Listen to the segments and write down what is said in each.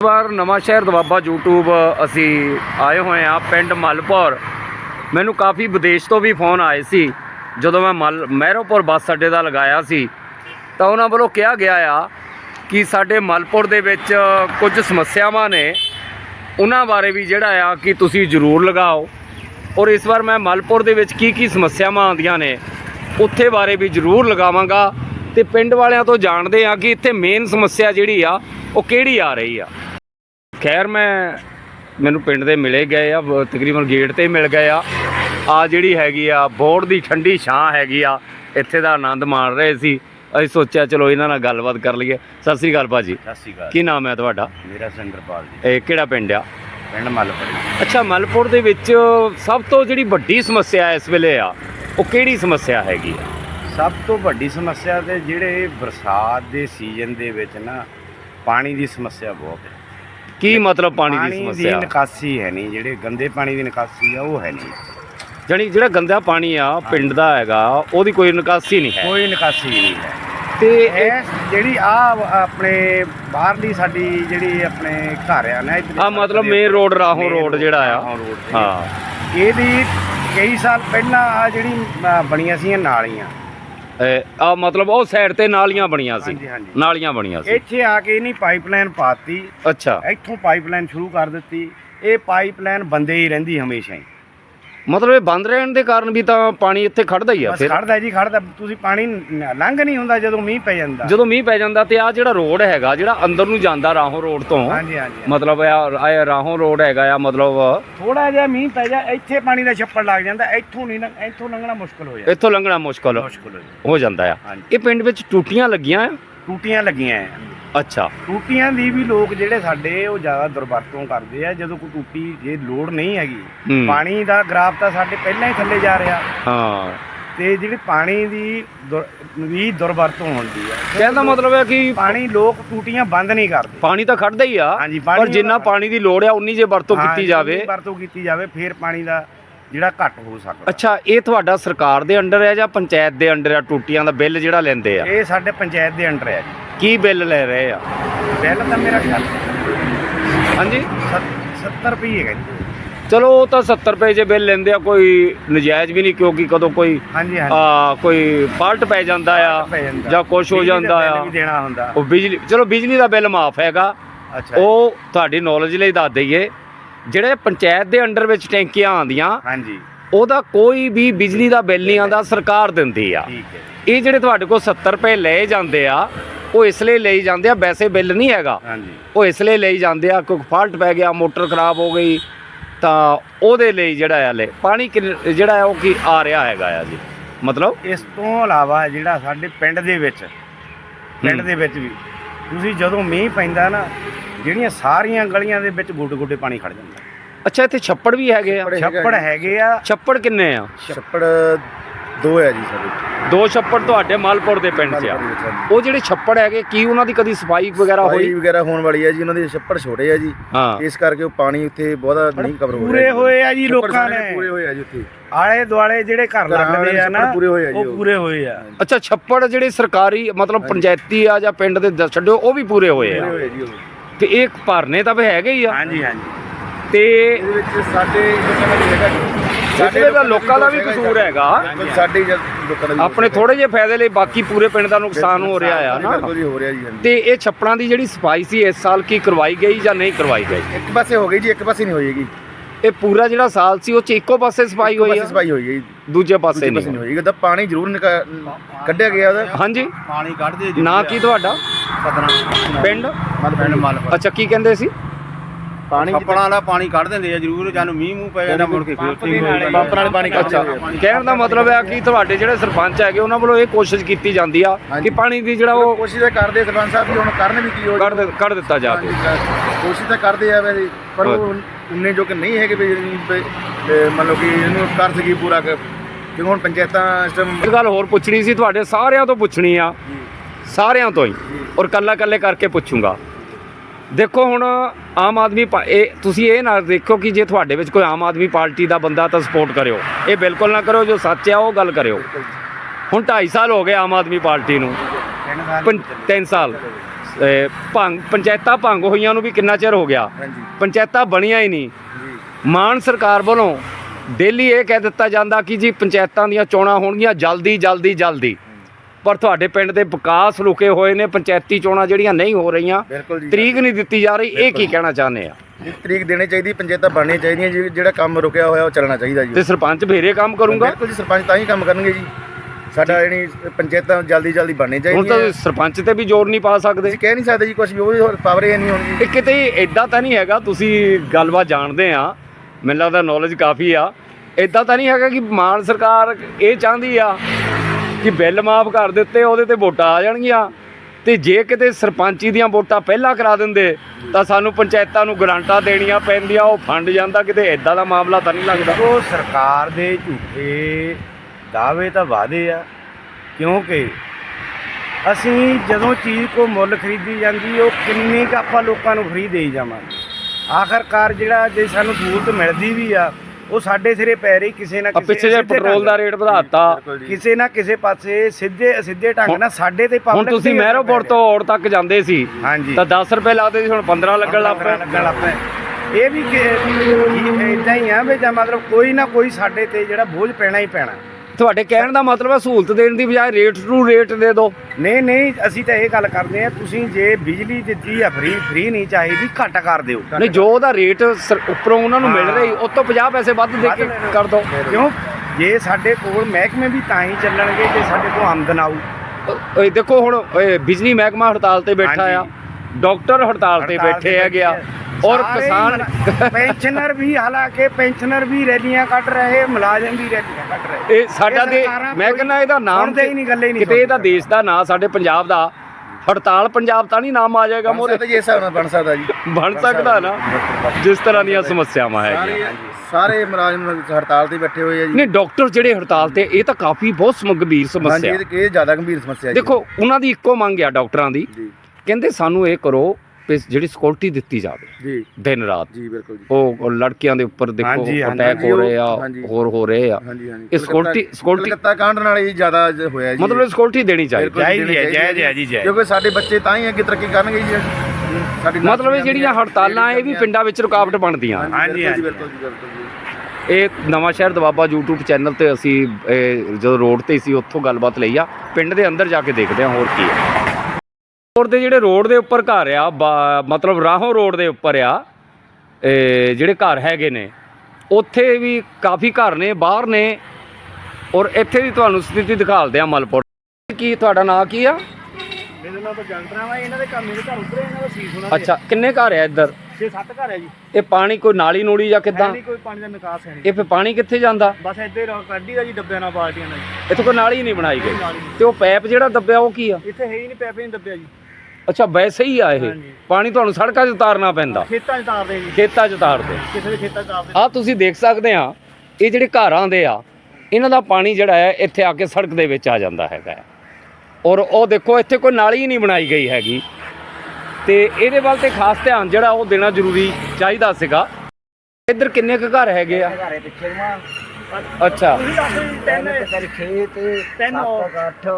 ਇਸ ਵਾਰ ਨਵਾਂ ਸ਼ਹਿਰ ਦਵਾਬਾ YouTube, ਅਸੀਂ ਆਏ ਹੋਏ ਆ ਪਿੰਡ ਮਲਪੁਰ। ਮੈਨੂੰ ਕਾਫੀ ਵਿਦੇਸ਼ ਤੋਂ ਵੀ ਫੋਨ ਆਏ ਸੀ। ਜਦੋਂ ਮੈਂ ਮਲ, ਮਹਿਰੋਪੁਰ ਬੱਸ ਅੱਡੇ ਦਾ ਲਗਾਇਆ ਸੀ, ਤਾਂ ਉਹਨਾਂ ਵੱਲੋਂ ਕਿਹਾ ਗਿਆ ਆ ਕਿ ਸਾਡੇ ਮਲਪੁਰ ਦੇ ਵਿੱਚ ਕੁਝ ਸਮੱਸਿਆਵਾਂ ਨੇ। ਉਹਨਾਂ ਬਾਰੇ ਵੀ ਜਿਹੜਾ ਆ ਕਿ ਤੁਸੀਂ ਜ਼ਰੂਰ ਲਗਾਓ। ਔਰ ਇਸ ਵਾਰ ਮੈਂ ਮਲਪੁਰ ਦੇ ਵਿੱਚ ਕੀ ਕੀ ਸਮੱਸਿਆਵਾਂ ਆਉਂਦੀਆਂ ਨੇ, ਉੱਥੇ ਬਾਰੇ ਵੀ ਜ਼ਰੂਰ ਲਗਾਵਾਂਗਾ। ਤੇ ਪਿੰਡ ਵਾਲਿਆਂ ਤੋਂ ਜਾਣਦੇ ਆ ਕਿ ਇੱਥੇ ਮੇਨ ਸਮੱਸਿਆ ਜਿਹੜੀ ਆ ਉਹ ਕਿਹੜੀ ਆ ਰਹੀ ਆ? ਖੈਰ ਮੈਂ ਮੈਨੂੰ ਪਿੰਡ ਦੇ ਮਿਲੇ ਗਏ ਆ ਤਕਰੀਬਨ ਗੇਟ ਤੇ ਮਿਲ ਗਏ ਆ। ਆ ਜਿਹੜੀ ਹੈਗੀ ਆ ਬੋਰਡ ਦੀ ਠੰਡੀ ਛਾਂ ਹੈਗੀ ਆ ਇੱਥੇ ਦਾ ਆਨੰਦ ਮਾਣ ਰਹੇ ਸੀ। ਅਸੀਂ ਸੋਚਿਆ ਚਲੋ ਇਹਨਾਂ ਨਾਲ ਗੱਲਬਾਤ ਕਰ ਲਈਏ। ਸਤਿ ਸ੍ਰੀ ਅਕਾਲ ਭਾਜੀ। ਸਤਿ ਸ਼੍ਰੀ ਅਕਾਲ। ਕੀ ਨਾਮ ਹੈ ਤੁਹਾਡਾ? ਮੇਰਾ ਸਿੰਦਰਪਾਲ ਜੀ। ਇਹ ਕਿਹੜਾ ਪਿੰਡ ਆ? ਪਿੰਡ ਮੱਲਪੁਰ। ਅੱਛਾ ਮਲਪੁਰ ਦੇ ਵਿੱਚ ਸਭ ਤੋਂ ਜਿਹੜੀ ਵੱਡੀ ਸਮੱਸਿਆ ਇਸ ਵੇਲੇ ਆ ਉਹ ਕਿਹੜੀ ਸਮੱਸਿਆ ਹੈਗੀ ਆ? ਸਭ ਤੋਂ ਵੱਡੀ ਸਮੱਸਿਆ ਤੇ ਜਿਹੜੇ ਬਰਸਾਤ ਦੇ ਸੀਜ਼ਨ ਦੇ ਵਿੱਚ ਨਾ ਪਾਣੀ ਦੀ ਸਮੱਸਿਆ ਬਹੁਤ ਹੈ। ਕੀ ਮਤਲਬ ਪਾਣੀ ਦੀ ਦੀ ਸਮੱਸਿਆ? ਨਿਕਾਸੀ ਹੈ ਨਹੀਂ ਜਿਹੜੇ ਗੰਦੇ ਪਾਣੀ ਦੀ ਨਿਕਾਸੀ ਆ ਉਹ ਹੈ ਨਹੀਂ। ਜਾਣੀ ਜਿਹੜਾ ਗੰਦਾ ਪਾਣੀ ਆ ਪਿੰਡ ਦਾ ਹੈਗਾ ਉਹਦੀ ਕੋਈ ਨਿਕਾਸੀ ਨਹੀਂ ਹੈ। ਕੋਈ ਨਿਕਾਸੀ ਨਹੀਂ ਹੈ। ਤੇ ਇਹ- ਜਿਹੜੀ ਆ ਆਪਣੇ ਬਾਹਰਲੀ ਸਾਡੀ ਜਿਹੜੀ ਆਪਣੇ ਘਰ ਆ ਨਾ ਇੱਧਰ ਆ ਮਤਲਬ ਮੇਨ ਰੋਡ ਰਾਹੋਂ ਰੋਡ ਜਿਹੜਾ ਆ। ਹਾਂ। ਇਹਦੀ ਕਈ ਸਾਲ ਪਹਿਲਾਂ ਆ ਜਿਹੜੀ ਬਣੀਆਂ ਸੀਗੀਆਂ ਨਾਲੀਆਂ। ਆ ਮਤਲਬ ਉਹ ਸਾਈਡ ਤੇ ਨਾਲੀਆਂ ਬਣੀਆਂ ਸੀ। ਹਾਂਜੀ, ਹਾਂਜੀ। ਨਾਲੀਆਂ ਬਣੀਆਂ ਸੀ। ਇੱਥੇ ਆ ਕੇ ਇਹਨੀ ਪਾਈਪਲਾਈਨ ਪਾਤੀ। ਅੱਛਾ। ਇੱਥੋਂ ਪਾਈਪਲਾਈਨ ਸ਼ੁਰੂ ਕਰ ਦਿੱਤੀ। ਇਹ ਪਾਈਪਲਾਈਨ ਬੰਦੇ ਹੀ ਰਹਿੰਦੀ ਹਮੇਸ਼ਾ ਹੀ। ਮਤਲਬ ਇਹ ਬੰਦ ਰਹਿਣ ਦੇ ਕਾਰਨ ਵੀ ਤਾਂ ਪਾਣੀ ਇੱਥੇ ਖੜਦਾ ਹੀ ਆ ਬਸ ਫਿਰ। ਖੜਦਾ ਜੀ ਖੜਦਾ। ਤੁਸੀਂ ਪਾਣੀ ਨ- ਲੰਘ ਨਹੀਂ ਹੁੰਦਾ ਜਦੋਂ ਮੀਂਹ ਪੈ ਜਾਂਦਾ। ਜਦੋਂ ਮੀਂਹ ਪੈ ਜਾਂਦਾ ਤੇ ਆ ਜਿਹੜਾ ਰੋਡ ਹੈਗਾ ਜਿਹੜਾ ਅੰਦਰ ਨੂੰ ਜਾਂਦਾ ਰਾਹੋਂ ਰੋਡ ਤੋਂ ਹਾਂਜੀ ਹਾਂਜੀ। ਮਤਲਬ ਆ ਇਹ ਰਾਹੋਂ ਰੋਡ ਹੈਗਾ ਆ ਮਤਲਬ ਥੋੜਾ ਜਿਹਾ ਮੀਂਹ ਪੈ ਜਾ ਇੱਥੇ ਪਾਣੀ ਦਾ ਛੱਪੜ ਲੱਗ ਜਾਂਦਾ ਇੱਥੋਂ ਨਹੀਂ ਲੰਘ- ਇੱਥੋਂ ਲੰਘਣਾ ਮੁਸ਼ਕਲ ਹੋ ਜਾਂਦਾ। ਇੱਥੋਂ ਲੰਘਣਾ ਮੁਸ਼ਕਲ ਮੁਸ਼ਕਲ ਹੋ ਜਾਂਦਾ। ਹੋ ਜਾਂਦਾ ਆ। ਹਾਂਜੀ। ਇਹ ਪਿੰਡ ਵਿੱਚ ਟੂਟੀਆਂ ਲੱਗੀਆਂ ਆ? ਟੂਟੀਆਂ ਲੱਗੀਆਂ ਆ। ਅੱਛਾ। ਟੂਟੀਆਂ ਦੀ ਵੀ ਲੋਕ ਜਿਹੜੇ ਸਾਡੇ ਉਹ ਜ਼ਿਆਦਾ ਦੁਰਵਰਤੋਂ ਕਰਦੇ ਆ। ਜਦੋਂ ਕੋਈ ਟੂਟੀ ਜੇ ਲੋਡ ਨਹੀਂ ਹੈਗੀ ਹੂੰ। ਪਾਣੀ ਦਾ ਗ੍ਰਾਫ ਤਾਂ ਸਾਡੇ ਪਹਿਲਾਂ ਹੀ ਥੱਲੇ ਜਾ ਰਿਹਾ। ਹਾਂ। ਤੇ ਜਿਹੜੀ ਪਾਣੀ ਦੀ ਵੀ ਦੁਰਵਰਤੋਂ ਹੁੰਦੀ ਆ। ਕਹਿੰਦਾ ਮਤਲਬ ਹੈ ਕਿ ਪਾਣੀ ਲੋਕ ਟੂਟੀਆਂ ਬੰਦ ਨਹੀਂ ਕਰਦੇ। ਪਾਣੀ ਤਾਂ ਖੜਦਾ ਹੀ ਆ ਪਰ ਜਿੰਨਾ ਪਾਣੀ ਦੀ ਲੋੜ ਆ ਉਨੀ ਜੇ ਵਰਤੋਂ ਹਾਂ, ਕੀਤੀ ਜਾਵੇ। ਵਰਤੋਂ ਕੀਤੀ ਜਾਵੇ ਫਿਰ ਪਾਣੀ ਦਾ ਜਿਹੜਾ ਘੱਟ ਹੋ ਸਕਦਾ। ਅੱਛਾ ਇਹ ਤੁਹਾਡਾ ਸਰਕਾਰ ਦੇ ਅੰਡਰ ਹੈ ਜਾਂ ਪੰਚਾਇਤ ਦੇ ਅੰਡਰ ਆ? ਟੂਟੀਆਂ ਦਾ ਬਿੱਲ ਜਿਹੜਾ ਲੈਂਦੇ ਆ? ਇਹ ਸਾਡੇ ਪੰਚਾਇਤ ਦੇ ਅੰਡਰ ਹੈ ਜੀ। ਕੀ ਬਿੱਲ ਲੈ ਰਹੇ ਆ? ਬਿੱਲ ਤਾਂ ਮੇਰਾ ਖਿਆਲ ਹਾਂਜੀ? 70 ਰੁਪਏ ਹੈਗਾ ਜੀ। ਚਲੋ ਉਹ ਤਾਂ 70 ਰੁਪਏ ਜੇ ਬਿੱਲ ਲੈਂਦੇ ਆ ਕੋਈ ਨਜਾਇਜ਼ ਵੀ ਨਹੀਂ ਕਿਉਂਕਿ ਕਦੋਂ ਕੋਈ ਹਾਂਜੀ ਹਾਂਜੀ। ਆ ਕੋਈ ਫਾਲਟ ਪੈ ਜਾਂਦਾ ਆ ਪੈ ਜਾਂਦਾ। ਜਾਂ ਕੁਛ ਹੋ ਬਿਜਲੀ ਦਾ ਜਾਂਦਾ ਬਿੱਲ ਆ। ਵੀ ਦੇਣਾ ਹੁੰਦਾ। ਉਹ ਬਿਜਲੀ ਚਲੋ ਬਿਜਲੀ ਦਾ ਬਿੱਲ ਮਾਫ ਹੈਗਾ। ਅੱਛਾ ਜੀ। ਉਹ ਤੁਹਾਡੀ ਨੌਲੇਜ ਲਈ ਦੱਸ ਦਈਏ ਜਿਹੜੇ ਪੰਚਾਇਤ ਦੇ ਅੰਡਰ ਵਿੱਚ ਟੈਂਕੀਆਂ ਆਉਂਦੀਆਂ ਹਾਂਜੀ। ਉਹਦਾ ਕੋਈ ਵੀ ਬਿਜਲੀ ਦਾ ਬਿੱਲ ਨਹੀਂ ਆਉਂਦਾ ਸਰਕਾਰ ਦਿੰਦੀ ਆ। ਠੀਕ ਹੈ। ਇਹ ਜਿਹੜੇ ਤੁਹਾਡੇ ਕੋਲ 70 ਰੁਪਏ ਲਏ ਜਾਂਦੇ ਆ ਉਹ ਇਸ ਲਈ ਲਈ ਜਾਂਦੇ ਆ ਵੈਸੇ ਬਿੱਲ ਨਹੀਂ ਹੈਗਾ। ਹਾਂਜੀ। ਉਹ ਇਸ ਲਈ ਲਈ ਜਾਂਦੇ ਆ ਕੋਈ ਫਾਲਟ ਪੈ ਗਿਆ ਮੋਟਰ ਖਰਾਬ ਹੋ ਗਈ ਤਾਂ ਉਹਦੇ ਲਈ ਜਿਹੜਾ ਆ ਲੈ ਪਾਣੀ ਕਿੰਨ- ਜਿਹੜਾ ਆ ਉਹ ਕੀ ਆ ਰਿਹਾ ਹੈਗਾ ਆ ਜੀ। ਮਤਲਬ? ਇਸ ਤੋਂ ਇਲਾਵਾ ਜਿਹੜਾ ਸਾਡੇ ਪਿੰਡ ਦੇ ਵਿੱਚ ਪਿੰਡ। ਦੇ ਵਿੱਚ ਵੀ ਤੁਸੀਂ ਜਦੋਂ ਮੀਂਹ ਪੈਂਦਾ ਨਾ ਜਿਹੜੀਆਂ ਸਾਰੀਆਂ ਗਲੀਆਂ ਦੇ ਵਿੱਚ ਗੁੱਡ ਗੁੱਡੇ ਪਾਣੀ ਖੜ ਜਾਂਦਾ। ਅੱਛਾ ਇੱਥੇ ਛੱਪੜ ਵੀ ਹੈਗੇ ਆ। ਛੱਪੜ ਹੈਗੇ ਆ। ਛੱਪੜ ਕਿੰਨੇ ਆ? ਛੱਪੜ ਦੋ ਹੈ ਜੀ ਸਾਡੇ। ਦੋ ਛੱਪੜ ਤੁਹਾਡੇ ਮਾਲਪੁਰ ਦੇ ਪਿੰਡ 'ਚ ਆ। ਮਾਲਪੁਰ ਵਿੱਚ ਆ ਜੀ। ਉਹ ਜਿਹੜੇ ਛੱਪੜ ਹੈਗੇ ਕੀ ਉਹਨਾਂ ਦੀ ਕਦੀ ਸਫ਼ਾਈ ਵਗੈਰਾ ਸਫ਼ਾਈ ਹੋਈ? ਵਗੈਰਾ ਹੋਣ ਵਾਲੀ ਹੈ ਜੀ ਉਹਨਾਂ ਦੇ ਛੱਪੜ ਛੋਟੇ ਆ ਜੀ। ਹਾਂ। ਇਸ ਕਰਕੇ ਉਹ ਪਾਣੀ ਉੱਥੇ ਬਹੁਤਾ ਨਹੀਂ ਕਵਰ ਹੋ ਰਿਹਾ ਪੂਰੇ ਜੀ। ਹੋਏ ਆ ਜੀ ਛੱਪੜ ਲੋਕਾਂ ਸਾਰੇ ਨੇ। ਪੂਰੇ ਹੋਏ ਆ ਜੀ ਉੱਥੇ। ਆਲੇ ਦੁਆਲੇ ਜਿਹੜੇ ਘਰ ਘਰਾਂ ਵਾਲੇ ਲੱਗਦੇ ਆ ਨਾ ਛੱਪੜ ਪੂਰੇ ਹੋਏ ਆ ਜੀ ਉਹ ਉਹ। ਪੂਰੇ ਹੋਏ ਆ। ਅੱਛਾ ਛੱਪੜ ਜਿਹੜੇ ਸਰਕਾਰੀ ਮਤਲਬ ਪੰਚਾਇਤੀ ਆ ਜਾਂ ਪਿੰਡ ਦੇ ਦ- ਛੱਡੋ ਉਹ ਵੀ ਪੂਰੇ ਹੋਏ ਪੂਰੇ ਆ ਹੋਏ ਜੀ ਉਹ। ਤੇ ਇਹ ਭਰਨੇ ਤਾਂ ਵੀ ਹੈਗੇ ਹੀ ਆ। ਹਾਂਜੀ ਹਾਂਜੀ। ਤੇ ਇਹਦੇ ਵਿੱਚ ਸਾਡੇ ਲੋਕਾਂ ਦਾ ਵੀ ਹੈਗਾ ਜੀ। ਇਹਦੇ ਦਾ ਲੋਕਾਂ ਦਾ ਵੀ ਕਸੂਰ ਹੈਗਾ। ਸਾਡੇ ਹੀ ਲੋਕਾਂ ਦਾ ਆਪਣੇ ਥੋੜੇ ਜਿਹੇ ਫਾਇਦੇ ਲਈ ਬਾਕੀ ਪੂਰੇ ਪਿੰਡ ਦਾ ਨੁਕਸਾਨ ਹੋ ਰਿਹਾ ਆ ਨਾ। ਹੋ ਰਿਹਾ ਜੀ। ਤੇ ਇਹ ਛੱਪੜਾਂ ਦੀ ਜਿਹੜੀ ਸਫ਼ਾਈ ਸੀ ਇਸ ਸਾਲ ਕੀ ਕਰਵਾਈ ਗਈ ਜਾਂ ਨਹੀਂ ਕਰਵਾਈ ਗਈ? ਇੱਕ ਪਾਸੇ ਹੋ ਗਈ ਜੀ ਇੱਕ ਪਾਸੇ ਨਹੀਂ ਹੋਏਗੀ ਇਹ ਪੂਰਾ ਜਿਹੜਾ ਸਾਲ ਸੀ ਉਹ ਚ ਇੱਕੋ ਪਾਸੇ ਸਫ਼ਾਈ ਹੋਈ ਆ? ਸਫ਼ਾਈ ਹੋਈ ਹੈ ਦੂਜੇ ਪਾਸੇ ਨਹੀਂ ਹੋਏਗੀ ਉਹਦਾ ਪਾਣੀ ਜ਼ਰੂਰ ਨਿਕਾ- ਕੱਢਿਆ ਗਿਆ ਉਹਦਾ। ਹਾਂਜੀ। ਪਾਣੀ ਕੱਢਦੇ ਨਾਂ ਕੀ ਤੁਹਾਡਾ? ਪਿੰਡ? ਪਿੰਡ ਮੱਲ ਅੱਛਾ ਕੀ ਕਹਿੰਦੇ ਸੀ? ਪਾਣੀ ਛੱਪੜਾਂ ਵਾਲਾ ਪਾਣੀ ਕੱਢ ਦਿੰਦੇ ਆ ਜ਼ਰੂਰ ਜਾਨੂੰ ਮੀਂਹ ਮੂੰਹ ਪੈ ਜਾਂਦਾ ਮੁੜ ਕੇ ਫਿਰ ਠੀਕ ਹੋ ਜਾਂਦਾ ਪੰਪ ਨਾਲ ਪਾਣੀ ਕੱਢ ਅੱਛਾ। ਕਹਿਣ ਦਾ ਮਤਲਬ ਹੈ ਕਿ ਤੁਹਾਡੇ ਜਿਹੜੇ ਸਰਪੰਚ ਹੈਗੇ ਉਹਨਾਂ ਵੱਲੋਂ ਇਹ ਕੋਸ਼ਿਸ਼ ਕੀਤੀ ਜਾਂਦੀ ਆ ਕਿ ਹਾਂਜੀ। ਪਾਣੀ ਦੀ ਜਿਹੜਾ ਉਹ ਕੋਸ਼ਿਸ਼ ਤਾਂ ਕਰਦੇ ਸਰਪੰਚ ਸਾਹਿਬ ਜੀ ਹੁਣ ਕਰਨ ਵੀ ਕੀ ਹੋ ਕੱਢ ਦੇ- ਕੱਢ ਦਿੱਤਾ ਜਾਵੇ ਕੋਸ਼ਿਸ਼ ਤਾਂ ਕਰਦੇ ਆ ਵੈਸੇ ਪਰ ਉਹ ਉਨੇ ਜੋ ਕਿ ਨਹੀਂ ਹੈਗੇ ਵੀ ਵੀ, ਅਹ, ਮੰਨ ਲਓ ਕਿ ਇਹਨੂੰ ਕਰ ਸਕੀ ਪੂਰਾ ਕਿ ਕਿਉਂਕਿ ਹੁਣ ਪੰਚਾਇਤਾਂ ਇਸ ਟਾਈਮ ਇੱਕ ਗੱਲ ਹੋਰ ਪੁੱਛਣੀ ਸੀ ਤੁਹਾਡੇ ਸਾਰਿਆਂ ਤੋਂ ਪੁੱਛਣੀ ਆ। ਸਾਰਿਆਂ ਤੋਂ ਹੀ। ਔਰ ਕੱਲਾ ਕੱਲੇ ਕਰਕੇ ਪੁੱਛੂੰਗਾ। ਦੇਖੋ ਹੁਣ ਆਮ ਆਦਮੀ ਇਹ ਤੁਸੀਂ ਇਹ ਨਾ ਦੇਖੋ ਕਿ ਜੇ ਤੁਹਾਡੇ ਵਿੱਚ ਕੋਈ ਆਮ ਆਦਮੀ ਪਾਰਟੀ ਦਾ ਬੰਦਾ ਤਾਂ ਸਪੋਰਟ ਕਰਿਓ। ਇਹ ਬਿਲਕੁਲ ਨਾ ਕਰਿਓ ਜੋ ਸੱਚ ਆ ਉਹ ਗੱਲ ਕਰਿਓ। ਹੁਣ 2.5 ਸਾਲ ਹੋ ਗਏ ਆਮ ਆਦਮੀ ਪਾਰਟੀ ਨੂੰ। ਤਿੰਨ ਸਾਲ। 3 ਸਾਲ ਭੰਗ ਪੰਚਾਇਤਾਂ ਭੰਗ ਹੋਈਆਂ ਨੂੰ ਵੀ ਕਿੰਨਾ ਚਿਰ ਹੋ ਗਿਆ। ਪੰਚਾਇਤਾਂ ਬਣੀਆਂ ਹੀ ਨਹੀਂ। ਜੀ। ਮਾਨ ਸਰਕਾਰ ਵੱਲੋਂ ਡੇਲੀ ਇਹ ਕਹਿ ਦਿੱਤਾ ਜਾਂਦਾ ਕਿ ਜੀ ਪੰਚਾਇਤਾਂ ਦੀਆਂ ਚੋਣਾਂ ਹੋਣਗੀਆਂ ਜਲਦੀ ਜਲਦੀ ਜਲਦੀ। ਪਰ ਤੁਹਾਡੇ ਪਿੰਡ ਦੇ ਵਿਕਾਸ ਰੁਕੇ ਹੋਏ ਨੇ ਪੰਚਾਇਤੀ ਚੋਣਾਂ ਜਿਹੜੀਆਂ ਨਹੀਂ ਹੋ ਰਹੀਆਂ ਬਿਲਕੁਲ ਜੀ ਤਰੀਕ ਨਹੀਂ ਦਿੱਤੀ ਜਾ ਰਹੀ ਇਹ ਕੀ ਕਹਿਣਾ ਚਾਹੁੰਦੇ ਆ? ਜੀ, ਤਰੀਕ ਦੇਣੀ ਚਾਹੀਦੀ ਪੰਚਾਇਤਾਂ ਬਣਨੀਆਂ ਚਾਹੀਦੀਆਂ ਜੀ ਜਿਹੜਾ ਕੰਮ ਰੁਕਿਆ ਹੋਇਆ ਉਹ ਚੱਲਣਾ ਚਾਹੀਦਾ ਜੀ। ਤੇ ਸਰਪੰਚ ਫੇਰੇ ਕੰਮ ਕਰੂੰਗਾ? ਬਿਲਕੁਲ ਜੀ ਸਰਪੰਚ ਤਾਂ ਹੀ ਕੰਮ ਕਰਨਗੇ ਜੀ। ਸਾਡਾ ਜਿਹੜੀ ਪੰਚਾਇਤਾਂ ਜਲਦੀ ਜਲਦੀ ਬਣਨੀ ਹੁਣ ਤਾਂ ਸਰਪੰਚ ਤੇ ਵੀ ਜ਼ੋਰ ਨਹੀਂ ਪਾ ਸਕਦੇ। ਅਸੀਂ ਕਹਿ ਨਹੀਂ ਸਕਦੇ ਜੀ ਕੁਝ ਵੀ ਉਹ ਪਾਵਰ ਹੀ ਨਹੀਂ ਹੋਣੀ ਇਹ ਕਿਤੇ ਇਦਾਂ ਤਾਂ ਨਹੀਂ ਹੈਗਾ ਤੁਸੀਂ ਗੱਲਬਾਤ ਜਾਣਦੇ ਆ ਮੈਨੂੰ ਲੱਗਦਾ ਨੌਲੇਜ ਕਾਫੀ ਆ। ਇਦਾਂ ਤਾਂ ਨਹੀਂ ਹੈਗਾ ਕਿ ਮਾਨ ਸਰਕਾਰ ਇਹ ਚਾਹੁੰਦੀ ਆ ਕਿ ਬਿੱਲ ਮਾਫ ਕਰ ਦਿੱਤੇ, ਉਹਦੇ ਤੇ ਵੋਟਾਂ ਆ ਜਾਣਗੀਆਂ। ਤੇ ਜੇ ਕਿਤੇ ਸਰਪੰਚੀ ਦੀਆਂ ਵੋਟਾਂ ਪਹਿਲਾਂ ਕਰਾ ਦਿੰਦੇ, ਤਾਂ ਸਾਨੂੰ ਪੰਚਾਇਤਾਂ ਨੂੰ ਗਰਾਂਟਾਂ ਦੇਣੀਆਂ ਪੈਂਦੀਆਂ, ਉਹ ਫੰਡ ਜਾਂਦਾ, ਕਿਤੇ ਇਦਾਂ ਦਾ ਮਾਮਲਾ ਤਾਂ ਨਹੀਂ ਲੱਗਦਾ। ਉਹ ਸਰਕਾਰ ਦੇ ਝੂਠੇ ਦਾਅਵੇ ਤਾਂ ਵਾਅਦੇ ਆ, ਕਿਉਂਕਿ ਅਸੀਂ ਜਦੋਂ ਚੀਜ਼ ਕੋ ਮੁੱਲ ਖਰੀਦੀ ਜਾਂਦੀ, ਉਹ ਕਿੰਨੀ ਕੁ ਆਪਾਂ ਲੋਕਾਂ ਨੂੰ ਫ੍ਰੀ ਦੇਈ ਜਾਵਾਂਗੇ। ਆਖਰਕਾਰ ਜਿਹੜਾ ਜੇ ਸਾਨੂੰ ਸਹੂਲਤ ਮਿਲਦੀ ਵੀ ਆ ਉਹ ਸਾਡੇ ਸਿਰੇ ਪੈ ਰਹੀ ਕਿਸੇ ਨਾ ਆ ਕਿਸੇ ਪਿੱਛੇ ਜੇ ਸਿੱਧੇ ਪੈਟਰੋਲ ਢੰਗ ਦਾ ਰੇਟ ਵਧਾਤਾ। ਕਿਸੇ ਨਾ ਕਿਸੇ ਪਾਸੇ ਸਿੱਧੇ ਸਿੱਧੇ ਢੰਗ ਹੁਣ- ਨਾਲ ਸਾਡੇ ਤੇ ਹੁਣ public ਤੁਸੀਂ ਤੇ ਮਹਿਰੋਪੁਰ ਤੋਂ ਔੜ ਤੱਕ ਜਾਂਦੇ ਸੀ ਹਾਂਜੀ। ਤਾਂ 10 ਰੁਪਏ ਲੱਗਦੇ ਸੀ ਹੁਣ 15 ਲੱਗਣ ਲੱਗ ਪਏ। ਲੱਗਣ ਲੱਗ ਇਹ ਵੀ ਇਦਾਂ ਹੀ ਆ ਵੀ ਜਾਂ ਮਤਲਬ ਕੋਈ ਨਾ ਕੋਈ ਸਾਡੇ ਤੇ ਜਿਹੜਾ ਬੋਝ ਪੈਣਾ ਹੀ ਪੈਣਾ। ਤੁਹਾਡੇ ਕਹਿਣ ਦਾ ਮਤਲਬ ਹੈ ਸਹੂਲਤ ਦੇਣ ਦੀ ਬਜਾਏ ਰੇਟ ਟੂ ਰੇਟ ਦੇ ਦਿਓ। ਨਹੀਂ ਨਹੀਂ ਅਸੀਂ ਤਾਂ ਇਹ ਗੱਲ ਕਰਦੇ ਆ ਤੁਸੀਂ ਜੇ ਬਿਜਲੀ ਦਿੱਤੀ ਆ ਫ੍ਰੀ ਫ੍ਰੀ ਨਹੀਂ ਚਾਹੀਦੀ ਘੱਟ ਕਰ ਦਿਓ। ਨਹੀਂ ਜੋ ਉਹਦਾ ਰੇਟ ਉੱਪਰੋਂ ਉਹਨਾਂ ਨੂੰ ਮਿਲ। ਰਹੀ ਉਸ ਤੋਂ 50 ਪੈਸੇ ਵੱਧ ਦੇ ਕੇ ਕਰ ਦਿਓ। ਕਿਉਂ? ਜੇ ਸਾਡੇ ਕੋਲ ਮਹਿਕਮੇ ਵੀ ਤਾਂ ਹੀ ਚੱਲਣਗੇ ਜੇ ਸਾਡੇ ਕੋਲ ਆਮਦਨ ਆਊ। ਇਹ ਦੇਖੋ ਹੁਣ ਬਿਜਲੀ ਮਹਿਕਮਾ ਹੜਤਾਲ ਤੇ ਬੈਠਾ ਆ। ਡਾਕਟਰ ਹੜਤਾਲ ਤੇ ਬੈਠੇ ਹੈਗੇ ਆ। ਔਰ ਮਤਲਬ ਪੈਨਸ਼ਨਰ ਵੀ ਹਾਲਾਂਕਿ ਪੈਨਸ਼ਨਰ ਵੀ ਰੈਲੀਆਂ ਕੱਢ ਰਹੇ ਮੁਲਾਜ਼ਮ ਵੀ ਰੈਲੀਆਂ ਕੱਢ ਰਹੇ। ਇਹ ਸਾਡਾ ਦੇ ਸਰਕਾਰਾਂ ਮੈਂ ਕੋਈ ਕਹਿੰਦਾ ਇਹਦਾ ਨਾਮ ਸੁਣਦੇ ਹੀ ਨਹੀਂ, ਗੱਲੇ ਹੀ ਨਹੀਂ ਕਿਤੇ ਇਹਦਾ ਸੁਣਦੇ। ਦੇਸ਼ ਦਾ ਨਾਂ ਸਾਡੇ ਪੰਜਾਬ ਦਾ ਹੜਤਾਲ ਪੰਜਾਬ ਤਾਂ ਨਹੀਂ ਨਾਮ ਆ ਜਾਏਗਾ ਮੋਰੇ। ਸਕਦਾ ਜੀ ਹਿਸਾਬ ਨਾਲ ਬਣ ਸਕਦਾ ਜੀ। ਬਣ ਸਕਦਾ ਨਾ। ਜਿਸ ਤਰ੍ਹਾਂ ਦੀਆਂ ਸਮੱਸਿਆਵਾਂ ਹੈਗੀਆਂ। ਸਾਰੇ ਸਾਰੇ ਮੁਲਾਜ਼ਮ ਹੜਤਾਲ ਤੇ ਬੈਠੇ ਹੋਏ ਆ ਜੀ। ਨਹੀਂ ਡਾਕਟਰ ਜਿਹੜੇ ਹੜਤਾਲ ਤੇ ਇਹ ਤਾਂ ਕਾਫੀ ਬਹੁਤ ਸਮ- ਗੰਭੀਰ ਹਾਂਜੀ ਸਮੱਸਿਆ। ਇਹ ਇਹ ਜ਼ਿਆਦਾ ਗੰਭੀਰ ਸਮੱਸਿਆ ਜੀ। ਦੇਖੋ ਉਹਨਾਂ ਦੀ ਇੱਕੋ ਮੰਗ ਆ ਡਾਕਟਰਾਂ ਦੀ। ਜੀ। ਕਹਿੰਦੇ ਸਾਨੂੰ ਇਹ ਕਰੋ ਵੀ ਜਿਹੜੀ ਸਿਕਿਉਰਿਟੀ ਦਿੱਤੀ ਜਾਵੇ। ਜੀ। ਦਿਨ ਰਾਤ। ਜੀ ਬਿਲਕੁਲ ਜੀ। ਉਹ ਲੜਕੀਆਂ ਦੇ ਉੱਪਰ ਦੇਖੋ ਹਾਂਜੀ, ਹਾਂਜੀ, ਅਟੈਕ ਹੋ ਰਹੇ ਆ ਹਾਂਜੀ। ਹੋਰ ਹੋ ਰਹੇ ਆ। ਹਾਂਜੀ ਹਾਂਜੀ। ਇਹ security- security- ਕਲਕੱਤਾ ਕਾਂਡ ਨਾਲ ਹੀ ਜ਼ਿਆਦਾ ਜ- ਹੋਇਆ ਜੀ। ਮਤਲਬ ਸਿਕਿਉਰਿਟੀ ਦੇਣੀ ਚਾਹੀਦੀ। ਬਿਲਕੁਲ ਜਾਇਜ਼ ਦੇਣੀ ਹੈ, ਜਾਇਜ਼ ਹੈ ਜੀ, ਜਾਇਜ਼। ਕਿਉਂਕਿ ਸਾਡੇ ਬੱਚੇ ਤਾਂ ਹੀ ਅੱਗੇ ਤਰੱਕੀ ਕਰਨਗੇ ਜੀ। ਸਾਡੀ ਮਤਲਬ ਇਹ ਜਿਹੜੀਆਂ ਹੜਤਾਲਾਂ ਇਹ ਵੀ ਪਿੰਡਾਂ ਵਿੱਚ ਰੁਕਾਵਟ ਬਣਦੀਆਂ। ਹਾਂਜੀ, ਹਾਂਜੀ। ਬਿਲਕੁਲ ਜੀ ਬਿਲਕੁਲ ਜੀ ਇਹ ਨਵਾਂ ਸ਼ਹਿਰ ਦਵਾਬਾ YouTube ਚੈਨਲ ਤੇ ਅਸੀਂ ਇਹ ਜਦੋਂ ਰੋਡ ਤੇ ਸੀ ਉੱਥੋਂ ਗੱਲਬਾਤ ਲਈ ਆ। ਪਿੰਡ ਦੇ ਅੰਦਰ ਜਾ ਕੇ ਦੇਖਦੇ ਹਾਂ ਹੋਰ ਕੀ ਹੈ। ਰੋਡ ਦੇ ਜਿਹੜੇ ਰੋਡ ਦੇ ਉੱਪਰ ਘਰ ਆ ਮਤਲਬ ਰਾਹੋਂ ਰੋਡ ਦੇ ਉੱਪਰ ਆ ਜਿਹੜੇ ਘਰ ਹੈਗੇ ਨੇ ਉੱਥੇ ਵੀ ਕਾਫੀ ਘਰ ਨੇ ਬਾਹਰ ਨੇ ਔਰ ਇੱਥੇ ਵੀ ਤੁਹਾਨੂੰ ਸਥਿਤੀ ਦਿਖਾਲਦੇ ਆ ਮਲਪੁਰ। ਕੀ ਤੁਹਾਡਾ ਨਾਂ ਕੀ ਆ? ਮੇਰੇ ਨਾਲ ਤਾਂ ਜੰਟਰਾ ਵਾ ਇਹਨਾਂ ਦੇ ਕੰਮ ਮੇਰੇ ਘਰ ਉਧਰ ਇਹਨਾਂ ਦਾ ਸੀਸ ਉਹਨਾਂ ਅੱਛਾ ਕਿੰਨੇ ਘਰ ਆ ਇੱਧਰ? 6-7 ਘਰ ਹੈ ਜੀ। ਇਹ ਪਾਣੀ ਕੋਈ ਨਾਲੀ ਨੂੜੀ ਜਾਂ ਕਿੱਦਾਂ? ਨਹੀਂ ਕੋਈ ਪਾਣੀ ਦਾ ਨਿਕਾਸ ਹੈ ਨਹੀਂ। ਇਹ ਫਿਰ ਪਾਣੀ ਕਿੱਥੇ ਜਾਂਦਾ? ਬਸ ਇੱਥੇ ਹੀ ਕੱਢੀ ਦਾ ਜੀ ਡੱਬਿਆਂ ਨਾਲ ਬਾਲਟੀਆਂ ਨਾਲ। ਇੱਥੇ ਕੋਈ ਨਾਲੀ ਨਹੀਂ ਬਣਾਈ ਗਈ। ਨਾਲੀ। ਤੇ ਉਹ ਪੈਪ ਜਿਹੜਾ ਦੱਬਿਆ ਉਹ ਕੀ ਆ? ਇੱਥੇ ਹੈ ਹੀ ਨਹੀਂ ਪੈਪੇ ਨਹੀਂ ਦੱਬਿਆ ਜੀ। ਅੱਛਾ ਵੈਸੇ ਹੀ ਆ ਇਹ। ਹਾਂਜੀ। ਪਾਣੀ ਤੁਹਾਨੂੰ ਸੜਕਾਂ 'ਚ ਉਤਾਰਨਾ ਪੈਂਦਾ। ਖੇਤਾਂ 'ਚ ਤਾਰਦੇ ਜੀ। ਖੇਤਾਂ 'ਚ ਉਤਾਰਦੇ। ਕਿਸੇ ਦੇ ਖੇਤਾਂ 'ਚ ਤਾਰਦੇ ਆ ਤੁਸੀਂ ਦੇਖ ਸਕਦੇ ਆ ਇਹ ਜਿਹੜੇ ਘਰਾਂ ਦੇ ਆ ਇਹਨਾਂ ਦਾ ਪਾਣੀ ਜਿਹੜਾ ਹੈ ਇੱਥੇ ਆ ਕੇ ਸੜਕ ਦੇ ਵਿੱਚ ਆ ਜਾਂਦਾ ਹੈਗਾ ਹੈ। ਔਰ ਉਹ ਦੇਖੋ ਇੱਥੇ ਕੋਈ ਨਾਲੀ ਹੀ ਨਹੀਂ ਬਣਾਈ ਗਈ ਹੈਗੀ। ਤੇ ਇਹਦੇ ਵੱਲ ਤੇ ਖਾਸ ਧਿਆਨ ਜਿਹੜਾ ਉਹ ਦੇਣਾ ਜ਼ਰੂਰੀ ਚਾਹੀਦਾ ਸੀਗਾ। ਇੱਧਰ ਕਿੰਨੇ ਕੁ ਘਰ ਹੈਗੇ ਆ? ਘਰੇ ਪਿੱਛੇ ਨੂੰ ਅੱਛਾ। ਤੁਸੀਂ ਦੱਸ ਦਿਓ ਜੀ ਤਿੰਨ ਤੇਰੀ ਖੇਤ ਤਿੰਨ ਸੱਤ, ਅੱਠ।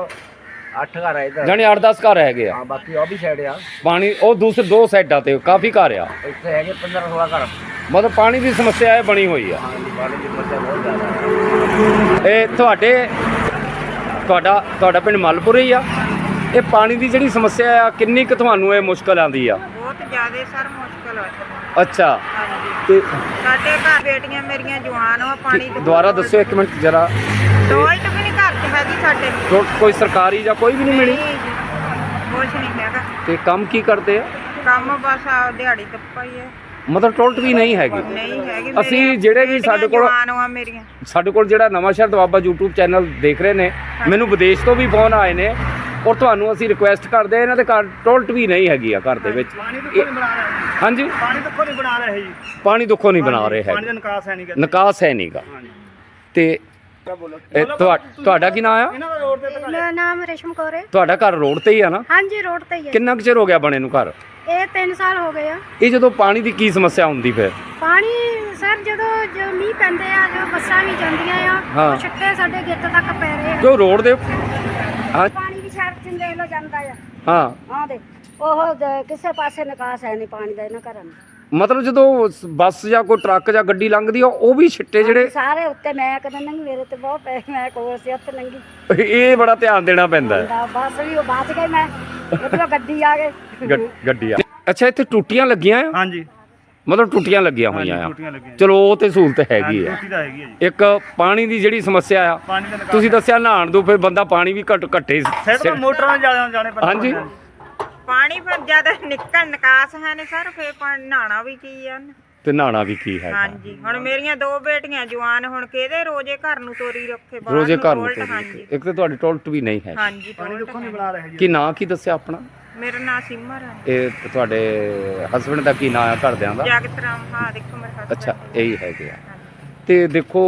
ਅੱਠ ਘਰ ਆ ਇਧਰ। ਜਾਣੀ 8-10 ਘਰ ਹੈਗੇ ਆ। ਹਾਂ ਬਾਕੀ ਉਹ ਵੀ ਸਾਈਡ ਆ। ਪਾਣੀ ਉਹ ਦੂਸਰੇ ਦੋ ਸਾਈਡਾਂ ਤੇ ਕਾਫੀ ਘਰ ਆ। ਇੱਥੇ ਹੈਗੇ 15 16 ਘਰ। ਮਤਲਬ ਪਾਣੀ ਦੀ ਸਮੱਸਿਆ ਇਹ ਬਣੀ ਹੋਈ ਆ। ਹਾਂ ਜੀ ਪਾਣੀ ਦੀ ਸਮੱਸਿਆ ਬਹੁਤ ਜ਼ਿਆਦਾ ਹੈ ਇਹ ਤੁਹਾਡੇ ਤੁਹਾਡਾ ਤੁਹਾਡਾ ਪਿੰਡ ਮਲਪੁਰ ਹੀ ਆ। ਇਹ ਪਾਣੀ ਦੀ ਜਿਹੜੀ ਸਮੱਸਿਆ ਆ ਕਿੰਨੀ ਕੁ ਤੁਹਾਨੂੰ ਇਹ ਮੁਸ਼ਕਲ ਆਂਦੀ ਆ? ਬਹੁਤ ਜ਼ਿਆਦਾ ਸਰ ਮੁਸ਼ਕਲ ਹੈ ਅੱਛਾ। ਹਾਂਜੀ। ਤੇ ਸਾਡੇ ਘਰ ਬੇਟੀਆਂ ਮੇਰੀਆਂ ਜਵਾਨ ਵਾ ਪਾਣੀ ਦੁਬਾਰਾ ਦੱਸਿਓ ਇੱਕ ਮਿੰਟ ਜਰਾ। ਟੋਇਲਟ ਵੀ ਹੈਗੀ ਸਾਡੇ। ਕੋ- ਕੋਈ ਸਰਕਾਰੀ ਜਾਂ ਕੋਈ ਵੀ ਨਹੀਂ ਮਿਲੀ? ਕੁਛ ਨਹੀਂ ਹੈਗਾ ਤੇ। ਕੰਮ ਕੀ ਕਰਦੇ ਆ? ਕੰਮ ਬਸ ਆ ਦਿਹਾੜੀ ਦੱਪਾ ਹੀ ਹੈ। ਮਤਲਬ ਟੋਲਟ ਵੀ ਨਹੀਂ ਹੈਗੀ। ਨਹੀਂ ਹੈਗੀ ਅਸੀਂ ਮੇਰੀਆਂ। ਜਿਹੜੇ ਵੀ ਸਾਡੇ ਕੋਲ- ਜਵਾਨ ਵਾ ਮੇਰੀਆਂ। ਸਾਡੇ ਕੋਲ ਜਿਹੜਾ ਨਵਾਂ ਸ਼ਹਿਰ ਦਵਾਬਾ YouTube ਚੈਨਲ ਦੇਖ ਰਹੇ ਨੇ ਮੈਨੂੰ ਵਿਦੇਸ਼ ਤੋਂ ਵੀ ਫੋਨ ਆਏ ਨੇ ਔਰ ਤੁਹਾਨੂੰ ਅਸੀਂ ਰਿਕੁਐਸਟ ਕਰਦੇ ਇਹਨਾਂ ਦੇ ਘਰ ਟੋਲਟ ਵੀ ਨਹੀਂ ਹੈਗੀ ਆ ਘਰ ਦੇ ਵਿੱਚ। ਪਾਣੀ ਤੋਂ ਕੋਈ ਬਣਾ ਰਿਹਾ ਹਾਂਜੀ? ਪਾਣੀ ਤੋਂ ਕੋਈ ਬਣਾ ਰਿਹਾ ਜੀ? ਪਾਣੀ ਦੁੱਖੋਂ ਨਹੀਂ ਬਣਾ ਰਹੇ ਪਾਣੀ ਦਾ ਹੈ ਨਿਕਾਸ ਹੈ ਨਹੀਂ ਗਾ ਨਿਕਾਸ ਹੈ ਨਹੀਂਗਾ ਹਾਂਜੀ। ਤੇ ਇਹ ਤੁਹਾ- ਤੁਹਾਡਾ ਕੀ ਨਾਮ ਆ? ਇਹਨਾਂ ਦਾ ਰੋਡ ਤੇ ਤਾਂ ਮੇਰਾ ਨਾਮ ਰੇਸ਼ਮ ਕੌਰ ਹੈ। ਤੁਹਾਡਾ ਘਰ ਰੋਡ ਤੇ ਹੀ ਆ ਨਾ? ਹਾਂਜੀ ਰੋਡ ਤੇ ਹੀ ਹੈ। ਕਿੰਨਾ ਕੁ ਚਿਰ ਹੋ ਗਿਆ ਬਣੇ ਨੂੰ ਘਰ? ਇਹ 3 ਸਾਲ ਹੋ ਗਏ ਆ। ਇਹ ਜਦੋਂ ਪਾਣੀ ਦੀ ਕੀ ਸਮੱਸਿਆ ਹੁੰਦੀ ਫਿਰ? ਪਾਣੀ ਸਰ ਜਦੋਂ ਜੋ ਮੀਂਹ ਪੈਂਦੇ ਆ ਜੋ ਬੱਸਾਂ ਵੀ ਜਾਂਦੀਆਂ ਆ ਹਾਂ। ਉਹ ਛੱਟੇ ਸਾਡੇ ਗਿੱਟ ਤੱਕ ਪੈ ਰਹੇ ਆ। ਕਿਉਂ ਰੋਡ ਦੇ ਹਾਂ। ਪਾਣੀ ਵੀ ਛੱਡ ਜਿੰਦੇ ਲੋ ਜਾਂਦਾ ਆ। ਹਾਂ। ਆਹ ਦੇ। ਉਹ ਦ- ਕਿਸੇ ਪਾਸੇ ਨਿਕਾਸ ਹੈ ਨਹੀਂ ਪਾਣੀ ਦਾ ਇਹਨਾਂ ਘਰਾਂ ਨੂੰ ਮਤਲਬ ਜਦੋਂ ਸ- ਬੱਸ ਜਾਂ ਕੋਈ ਟਰੱਕ ਜਾਂ ਗੱਡੀ ਲੰਘਦੀ ਆ ਉਹ ਵੀ ਛਿੱਟੇ ਜਿਹੜੇ ਸਾਰੇ ਉੱਤੇ ਮੈਂ ਕਦੇ ਨੰਗੀ ਮੇਰੇ ਤੇ ਬਹੁਤ ਪੈ ਮੈਂ ਕੋਲ ਸੀ ਉੱਥੇ ਨੰਗੀ ਇਹ ਬੜਾ ਧਿਆਨ ਦੇਣਾ ਪੈਂਦਾ ਹੈ। ਬਸ ਵੀ ਉਹ ਬਚ ਗਈ ਮੈਂ। ਉਧਰੋਂ ਗੱਡੀ ਆ ਗਈ। ਗੱਡ- ਗੱਡੀ ਆ। ਅੱਛਾ ਇੱਥੇ ਟੁੱਟੀਆਂ ਲੱਗੀਆਂ ਆ? ਹਾਂਜੀ। ਮਤਲਬ ਟੁੱਟੀਆਂ ਲੱਗੀਆਂ ਹੋਈਆਂ ਆ। ਟੂਟੀਆਂ ਲੱਗੀਆਂ। ਚਲੋ ਉਹ ਤੇ ਸਹੂਲਤ ਹੈਗੀ ਆ। ਟੂਟੀ ਤਾਂ ਹੈਗੀ ਹੈ ਜੀ। ਇੱਕ ਪਾਣੀ ਦੀ ਜਿਹੜੀ ਸਮੱਸਿਆ ਆ ਪਾਣੀ ਦਾ ਨਿਕਾਸ ਤੁਸੀਂ ਦੱਸਿਆ ਨਹਾਣ ਤੋਂ ਫਿਰ ਬੰਦਾ ਪਾਣੀ ਵੀ ਘੱਟ ਘੱਟੇ ਸਿਰ ਤੋਂ ਮੋਟਰਾਂ ਜਾਣੇ ਜਾਣੇ ਪੈਂਦੇ ਹਾਂਜੀ। ਪਾਣੀ ਫਿਰ ਜਦ ਨਿਕਲ ਨਿਕਾਸ ਹੈ ਨੇ ਸਰ ਫੇਰ ਪਾਣੀ ਨਹਾਣਾ ਵੀ ਕੀ ਆ ਨਾ। ਤੇ ਨਹਾਣਾ ਵੀ ਕੀ ਹੈ ਹਾਂਜੀ ਹੁਣ ਮੇਰੀਆਂ ਦੋ ਬੇਟੀਆਂ ਜਵਾਨ ਹੁਣ ਕਿਹਦੇ ਰੋਜ਼ੇ ਘਰ ਨੂੰ ਤੋਰੀ ਰੱਖੇ ਬਾਹਰ ਰੋਜ਼ੇ ਘਰ ਨੂੰ ਤੋਰੀ ਹਾਂਜੀ। ਇੱਕ ਤੇ ਤੁਹਾਡੀ ਟੋਲਟ ਵੀ ਨਹੀਂ ਹੈ ਹਾਂਜੀ ਟੋਲਟ ਹੈ। ਬਣਾ ਰਹੇ ਜੀ। ਕੀ ਨਾਂ ਕੀ ਦੱਸਿਆ ਆਪਣਾ? ਮੇਰਾ ਨਾਂ ਸਿਮਰ ਹੈ। ਇਹ ਤੁਹਾਡੇ ਹਸਬੰਡ ਦਾ ਕੀ ਨਾਂ ਆ ਘਰਦਿਆਂ ਦਾ? ਜਗਤ ਰਾਮ ਹਾਂ ਦੇਖੋ ਮੇਰੇ ਹੱਥ ਅੱਛਾ ਇਹੀ ਹੈਗੇ ਆ। ਤੇ ਦੇਖੋ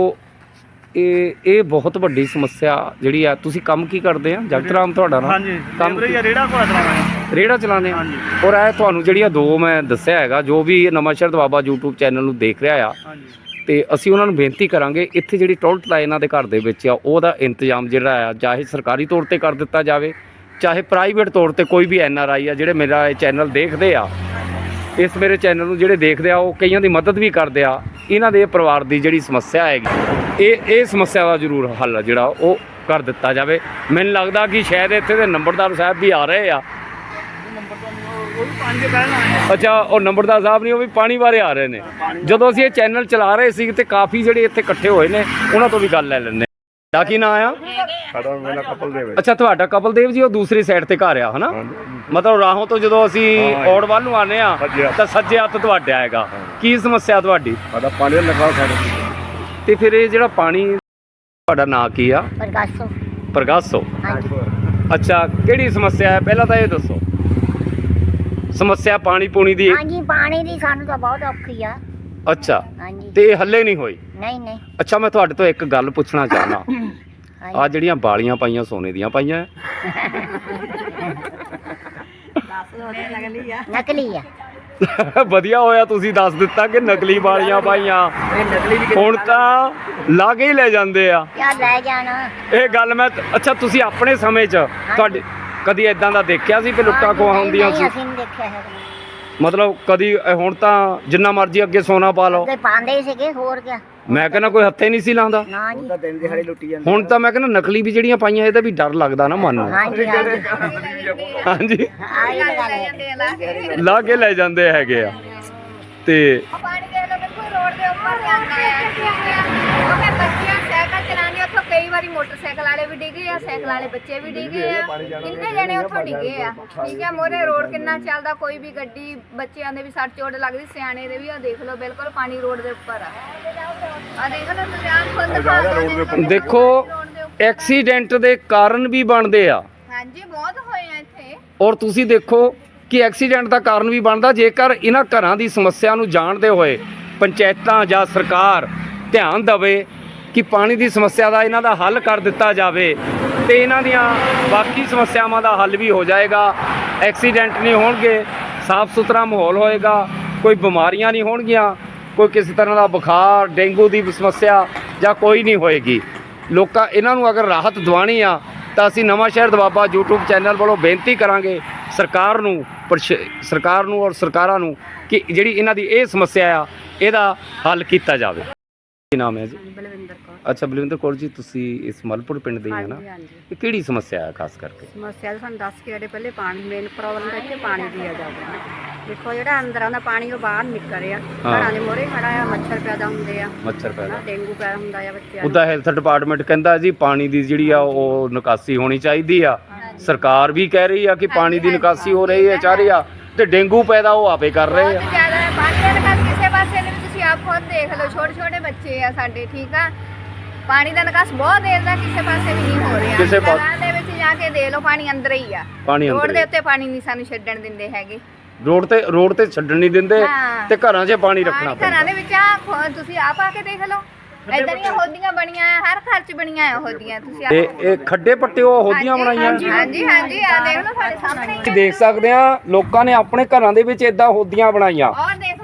ਇਹ ਇਹ ਬਹੁਤ ਵੱਡੀ ਸਮੱਸਿਆ ਜਿਹੜੀ ਆ ਤੁਸੀਂ ਕੰਮ ਕੀ ਕਰਦੇ ਆ? ਜਗਤਰਾਮ ਤੁਹਾਡਾ ਨਾਮ ਹਾਂਜੀ ਕੰਮ ਲੇਬਰ ਹੀ ਰੇੜਾ ਕੋਲ ਚਲਾਉਣਾ ਰੇੜਾ ਆ। ਹਾਂਜੀ। ਔਰ ਇਹ ਤੁਹਾਨੂੰ ਜਿਹੜੀਆਂ ਦੋ ਮੈਂ ਦੱਸਿਆ ਹੈਗਾ ਜੋ ਵੀ ਨਵਾਂ ਸ਼ਹਿਰ ਬਾਬਾ YouTube ਚੈਨਲ ਨੂੰ ਦੇਖ ਰਿਹਾ ਆ ਹਾਂਜੀ। ਤੇ ਅਸੀਂ ਉਹਨਾਂ ਨੂੰ ਬੇਨਤੀ ਕਰਾਂਗੇ ਇੱਥੇ ਜਿਹੜੀ ਟੋਲਟ ਲਾਈਨ ਇਹਨਾਂ ਦੇ ਘਰ ਦੇ ਵਿੱਚ ਆ ਉਹਦਾ ਇੰਤਜ਼ਾਮ ਜਿਹੜਾ ਆ ਚਾਹੇ ਸਰਕਾਰੀ ਤੌਰ ਤੇ ਕਰ ਦਿੱਤਾ ਜਾਵੇ ਚਾਹੇ ਪ੍ਰਾਈਵੇਟ ਤੌਰ ਤੇ ਕੋਈ ਵੀ ਐਨ ਆਰ ਆਈ ਆ ਜਿਹੜੇ ਮੇਰਾ ਇਹ ਚੈਨਲ ਦੇਖਦੇ ਆ ਇਸ ਮੇਰੇ ਚੈਨਲ ਨੂੰ ਜਿਹੜੇ ਦੇਖਦੇ ਆ ਉਹ ਕਈਆਂ ਦੀ ਮਦਦ ਵੀ ਕਰਦੇ ਆ ਇਹਨਾਂ ਦੇ ਪਰਿਵਾਰ ਦੀ ਜਿਹੜੀ ਸਮੱਸਿਆ ਹੈਗੀ ਇਹ ਇਹ ਸਮੱਸਿਆ ਦਾ ਜ਼ਰੂਰ ਹੱਲ ਜਿਹੜਾ ਉਹ ਕਰ ਦਿੱਤਾ ਜਾਵੇ। ਮੈਨੂੰ ਲੱਗਦਾ ਕਿ ਸ਼ਾਇਦ ਇੱਥੇ ਦੇ ਨੰਬਰਦਾਰ ਸਾਹਿਬ ਵੀ ਆ ਰਹੇ ਆ ਉਹ ਵੀ ਪਾਣੀ ਦੇ ਪਹਿਲਾਂ ਆਏ ਅੱਛਾ ਉਹ ਨੰਬਰਦਾਰ ਸਾਹਿਬ ਨਹੀਂ ਉਹ ਵੀ ਪਾਣੀ ਬਾਰੇ ਆ ਰਹੇ ਨੇ। ਜਦੋਂ ਅਸੀਂ ਇਹ ਚੈਨਲ ਚਲਾ ਰਹੇ ਸੀ ਤੇ ਕਾਫੀ ਜਿਹੜੇ ਇੱਥੇ ਇਕੱਠੇ ਹੋਏ ਨੇ ਉਹਨਾਂ ਤੋਂ ਵੀ ਗੱਲ ਲੈ ਲੈਂਦੇ ਦਾ ਕੀ ਨਾਂ ਆ? ਸਾਡਾ ਮੇਰਾ ਕਪਲ ਦੇ ਵਿੱਚ ਅੱਛਾ ਤੁਹਾਡਾ ਕਪਲਦੇਵ ਜੀ ਉਹ ਦੂਸਰੀ ਸਾਈਡ ਤੇ ਘਰ ਆ ਹਨਾ? ਮਤਲਬ ਰਾਹੋਂ ਤੋਂ ਜਦੋਂ ਅਸੀਂ। ਔੜ ਵੱਲ ਨੂੰ ਆਨੇ ਆ। ਤਾਂ ਸੱਜੇ ਹੱਥ ਤੁਹਾਡਾ ਹੈਗਾ ਕੀ ਸਮੱਸਿਆ ਤੁਹਾਡੀ? ਸਾਡਾ ਪਾਣੀ ਦਾ ਨਿਕਾਸ ਸਾਡੇ ਤੇ ਫਿਰ ਇਹ ਜਿਹੜਾ ਪਾਣੀ ਤੁਹਾਡਾ ਨਾਂ ਕੀ ਆ? ਪ੍ਰਕਾਸ਼ੋ ਪ੍ਰਗਾਸੋ ਹਾਂਜੀ। ਅੱਛਾ ਕਿਹੜੀ ਸਮੱਸਿਆ ਹੈ? ਪਹਿਲਾਂ ਤਾਂ ਇਹ ਦੱਸੋ। ਸਮੱਸਿਆ ਪਾਣੀ ਪੂਣੀ ਦੀ ਹਾਂਜੀ ਪਾਣੀ ਦੀ ਸਾਨੂੰ ਤਾਂ ਬਹੁਤ ਔਖੀ ਆ। ਅੱਛਾ। ਹਾਂਜੀ। ਤੇ ਇਹ ਹੱਲੇ ਨਹੀਂ ਹੋਈ? ਨਹੀਂ ਨਹੀਂ। ਅੱਛਾ ਮੈਂ ਤੁਹਾਡੇ ਤੋਂ ਇੱਕ ਗੱਲ ਪੁੱਛਣਾ ਚਾਹਨਾ। ਆ ਜਿਹੜੀਆਂ ਬਾਲੀਆਂ ਪਾਈਆਂ ਸੋਨੇ ਦੀਆਂ ਪਾਈਆਂ? ਨਕਲੀ ਆ। ਵਧੀਆ ਹੋਇਆ ਤੁਸੀਂ ਦੱਸ ਦਿੱਤਾ ਕਿ ਨਕਲੀ ਬਾਲੀਆਂ ਪਾਈਆਂ। ਹੁਣ ਤਾਂ ਲਾ ਕੇ ਹੀ ਲੈ ਜਾਂਦੇ ਆ। ਯਾ ਲੈ ਜਾਣਾ। ਇਹ ਗੱਲ ਮੈਂ ਅੱਛਾ ਤੁਸੀਂ ਆਪਣੇ ਸਮੇਂ 'ਚ ਤੁਹਾਡੇ ਕਦੀ ਇਦਾਂ ਦਾ ਦੇਖਿਆ ਸੀ ਕਿ ਲੁੱਟਾਂ ਖੋਹਾਂ ਹੁੰਦੀਆਂ ਸੀ? ਅਸੀਂ ਨਹੀਂ ਦੇਖਿਆ ਹੈ ਮਤਲਬ ਕਦੀ ਇਹ ਹੁਣ ਤਾਂ ਜਿੰਨਾ ਮਰਜ਼ੀ ਅੱਗੇ ਸੋਨਾ ਪਾ ਲਓ। ਅੱਗੇ ਪਾਉਂਦੇ ਹੀ ਸੀਗੇ ਹੋਰ ਕਿਆ? ਮੈਂ ਕਹਿੰਦਾ ਕੋਈ ਹੱਥੇ ਨਹੀਂ ਸੀ ਲਾਉਂਦਾ। ਨਾ ਜੀ। ਦਿਨ ਦਿਹਾੜੇ ਲੁੱਟੀ ਜਾਂਦੇ ਹੁਣ ਤਾਂ ਮੈਂ ਕਹਿੰਦਾ ਨਕਲੀ ਵੀ ਜਿਹੜੀਆਂ ਪਾਈਆਂ ਇਹਦਾ ਵੀ ਡਰ ਲੱਗਦਾ ਨਾ ਮਨ ਨੂੰ। ਹਾਂਜੀ ਹਾਂਜੀ। ਹਾਂਜੀ। ਆਈ ਗੱਲ ਹੈ। ਲਾ ਕੇ ਲੈ ਜਾਂਦੇ ਹੈਗੇ ਆ। ਤੇ ਪਾਣੀ ਦੇ ਲੋ ਬਿਲਕੁਲ ਰੋਡ ਦੇ ਉੱਪਰ ਜਾਂਦਾ ਹੈ ਕਈ ਵਾਰੀ ਮੋਟਰਸਾਈਕਲ ਵਾਲੇ ਵੀ ਡਿੱਗੇ ਆ ਸਾਈਕਲ ਵਾਲੇ ਬੱਚੇ ਵੀ ਡਿੱਗੇ ਆ। ਕਿੰਨੇ ਜਣੇ ਉੱਥੋਂ ਡਿੱਗੇ ਆ? ਠੀਕ ਹੈ ਮੋਰੇ ਰੋਡ ਕਿੰਨਾ ਚੱਲਦਾ ਕੋਈ ਵੀ ਗੱਡੀ ਬੱਚਿਆਂ ਦੇ ਵੀ ਸੱਟ ਚੋਟ ਲੱਗਦੀ ਸਿਆਣੇ ਦੇ ਵੀ ਆ ਦੇਖ ਲਓ ਬਿਲਕੁਲ ਪਾਣੀ ਰੋਡ ਦੇ ਉੱਪਰ ਆ। ਆ ਦੇਖ ਲਓ ਤੁਸੀਂ ਆਪ ਖੁਦ ਦਿਖਾ ਦਿਓ ਦੇਖੋ ਐਕਸੀਡੈਂਟ ਦੇ ਕਾਰਨ ਵੀ ਬਣਦੇ ਆ। ਹਾਂਜੀ ਬਹੁਤ ਹੋਏ ਆ ਇੱਥੇ। ਔਰ ਤੁਸੀਂ ਦੇਖੋ ਕਿ ਐਕਸੀਡੈਂਟ ਦਾ ਕਾਰਨ ਵੀ ਬਣਦਾ ਜੇਕਰ ਇਹਨਾਂ ਘਰਾਂ ਦੀ ਸਮੱਸਿਆ ਨੂੰ ਜਾਣਦੇ ਹੋਏ ਪੰਚਾਇਤਾਂ ਜਾਂ ਸਰਕਾਰ ਧਿਆਨ ਦੇਵੇ ਕਿ ਪਾਣੀ ਦੀ ਸਮੱਸਿਆ ਦਾ ਇਹਨਾਂ ਦਾ ਹੱਲ ਕਰ ਦਿੱਤਾ ਜਾਵੇ ਤੇ ਇਹਨਾਂ ਦੀਆਂ ਬਾਕੀ ਸਮੱਸਿਆਵਾਂ ਦਾ ਹੱਲ ਵੀ ਹੋ ਜਾਏਗਾ। ਐਕਸੀਡੈਂਟ ਨਹੀਂ ਹੋਣਗੇ ਸਾਫ਼ ਸੁਥਰਾ ਮਾਹੌਲ ਹੋਏਗਾ, ਕੋਈ ਬਿਮਾਰੀਆਂ ਨਹੀਂ ਹੋਣਗੀਆਂ, ਕੋਈ ਕਿਸੇ ਤਰ੍ਹਾਂ ਦਾ ਬੁਖਾਰ, ਡੇਂਗੂ ਦੀ ਸਮੱਸਿਆ ਜਾਂ ਕੋਈ ਨਹੀਂ ਹੋਏਗੀ। ਲੋਕਾਂ, ਇਹਨਾਂ ਨੂੰ ਅਗਰ ਰਾਹਤ ਦਿਵਾਣੀ ਆ, ਤਾਂ ਅਸੀਂ ਨਵਾਂ ਸ਼ਹਿਰ ਦਵਾਬਾ YouTube ਚੈਨਲ ਵੱਲੋਂ ਬੇਨਤੀ ਕਰਾਂਗੇ ਸਰਕਾਰ ਨੂੰ, ਪ੍ਰਸ਼- ਸਰਕਾਰ ਨੂੰ ਔਰ ਸਰਕਾਰਾਂ ਨੂੰ ਕਿ ਜਿਹੜੀ ਇਹਨਾਂ ਦੀ ਇਹ ਸਮੱਸਿਆ ਆ, ਇਹਦਾ ਹੱਲ ਕੀਤਾ ਜਾਵੇ। ਕੀ ਨਾਮ ਹੈ ਜੀ? ਬਲਵਿੰਦਰ ਅੱਛਾ ਬਲਵਿੰਦਰ ਕੌਰ ਜੀ ਤੁਸੀਂ ਇਸ ਮਲਪੁਰ ਪਿੰਡ ਦੇ ਹੀ ਹੋ ਨਾ? ਹਾਂਜੀ ਹਾਂਜੀ। ਇਹ ਕਿਹੜੀ ਸਮੱਸਿਆ ਹੈ ਖਾਸ ਕਰਕੇ? ਸਮੱਸਿਆ ਤਾਂ ਸਾਨੂੰ ਦੱਸ ਕੇ ਅੜੇ ਪਹਿਲੇ ਪਾਣੀ ਮੇਨ ਪ੍ਰੋਬਲਮ ਤਾਂ ਇੱਥੇ ਪਾਣੀ ਦੀ ਆ ਜਾਊਗਾ ਦੇਖੋ ਜਿਹੜਾ ਅੰਦਰਾਂ ਦਾ ਪਾਣੀ ਉਹ ਬਾਹਰ ਨਿਕਲ ਰਿਹਾ। ਹਾਂ। ਘਰਾਂ ਦੇ ਮੋਰੇ ਖੜਾ ਆ ਮੱਛਰ ਪੈਦਾ ਹੁੰਦੇ ਆ। ਮੱਛਰ ਪੈਦਾ। ਡੇਂਗੂ ਪੈਦਾ ਹੁੰਦਾ ਆ ਬੱਚਿਆਂ ਨੂੰ। ਉਹਦਾ ਹੈਲਥ ਡਿਪਾਰਟਮੈਂਟ ਕਹਿੰਦਾ ਜੀ ਪਾਣੀ ਦੀ ਜਿਹੜੀ ਆ ਉਹ ਨਿਕਾਸੀ ਹੋਣੀ ਚਾਹੀਦੀ ਆ। ਸਰਕਾਰ ਵੀ ਕਹਿ ਰਹੀ ਆ ਕਿ ਪਾਣੀ ਦੀ ਨਿਕਾਸੀ ਹੋ ਰਹੀ ਹੈ ਚਾਹ ਰਹੀ ਆ। ਤੇ ਡੇਂਗੂ ਪੈਦਾ ਉਹ ਆਪੇ ਕਰ ਰਹੇ ਆ। ਬਹੁਤ ਜ਼ਿਆਦਾ ਹੈ ਪਾਣੀ ਦਾ ਨਿਕਾਸ ਕਿਸੇ ਪਾਸੇ ਨਹੀਂ ਤੁਸੀਂ ਆਪ ਖੁਦ ਦੇਖ ਲਓ ਛੋਟੇ ਛੋਟੇ ਬੱਚੇ ਆ ਸਾਡੇ ਠੀਕ ਆ? ਪਾਣੀ ਦਾ ਨਿਕਾਸ ਬਹੁਤ ਦੇਰ ਦਾ ਕਿਸੇ ਪਾਸੇ ਵੀ ਨਹੀਂ ਹੋ ਰਿਹਾ। ਕਿਸੇ ਪਾ- ਜਗ੍ਹਾ ਦੇ ਵਿੱਚ ਜਾ ਕੇ ਦੇਖ ਲਓ ਪਾਣੀ ਅੰਦਰ ਹੀ ਆ। ਪਾਣੀ ਰੋਡ ਅੰਦਰ ਦੇ ਹੀ। ਉੱਤੇ ਪਾਣੀ ਨਹੀਂ ਸਾਨੂੰ ਛੱਡਣ ਦਿੰਦੇ ਹੈਗੇ। ਰੋਡ ਤੇ ਰੋਡ ਤੇ ਛੱਡਣ ਨਹੀਂ ਦਿੰਦੇ ਹਾਂ। ਤੇ ਘਰਾਂ 'ਚ ਪਾਣੀ ਰੱਖਣਾ ਪਾਣੀ ਘਰਾਂ ਪੈਂਦਾ। ਦੇ ਵਿੱਚ ਆ ਤੁਸੀਂ ਆਪ ਆ ਕੇ ਦੇਖ ਲਓ। ਇਦਾਂ ਦੀਆਂ ਹੋਦੀਆਂ ਬਣੀਆਂ ਆ ਹਰ ਘਰ 'ਚ ਬਣੀਆਂ ਆ ਹੋਦੀਆਂ ਤੁਸੀਂ ਆਪ ਇਹ ਖੱਡੇ ਪੱਟੇ ਉਹ ਹੋਦੀਆਂ ਬਣਾਈਆਂ। ਹਾਂਜੀ ਹਾਂਜੀ ਹਾਂਜੀ ਆ ਦੇਖ ਲਓ ਸਾਡੇ ਸਾਹਮਣੇ ਹੀ ਦੇਖ ਸਕਦੇ ਆ ਲੋਕਾਂ ਨੇ ਆਪਣੇ ਘਰਾਂ ਦੇ ਵਿੱਚ ਇਦਾਂ ਹੋਦੀਆਂ ਬਣਾਈਆਂ। ਔਰ ਦੇਖ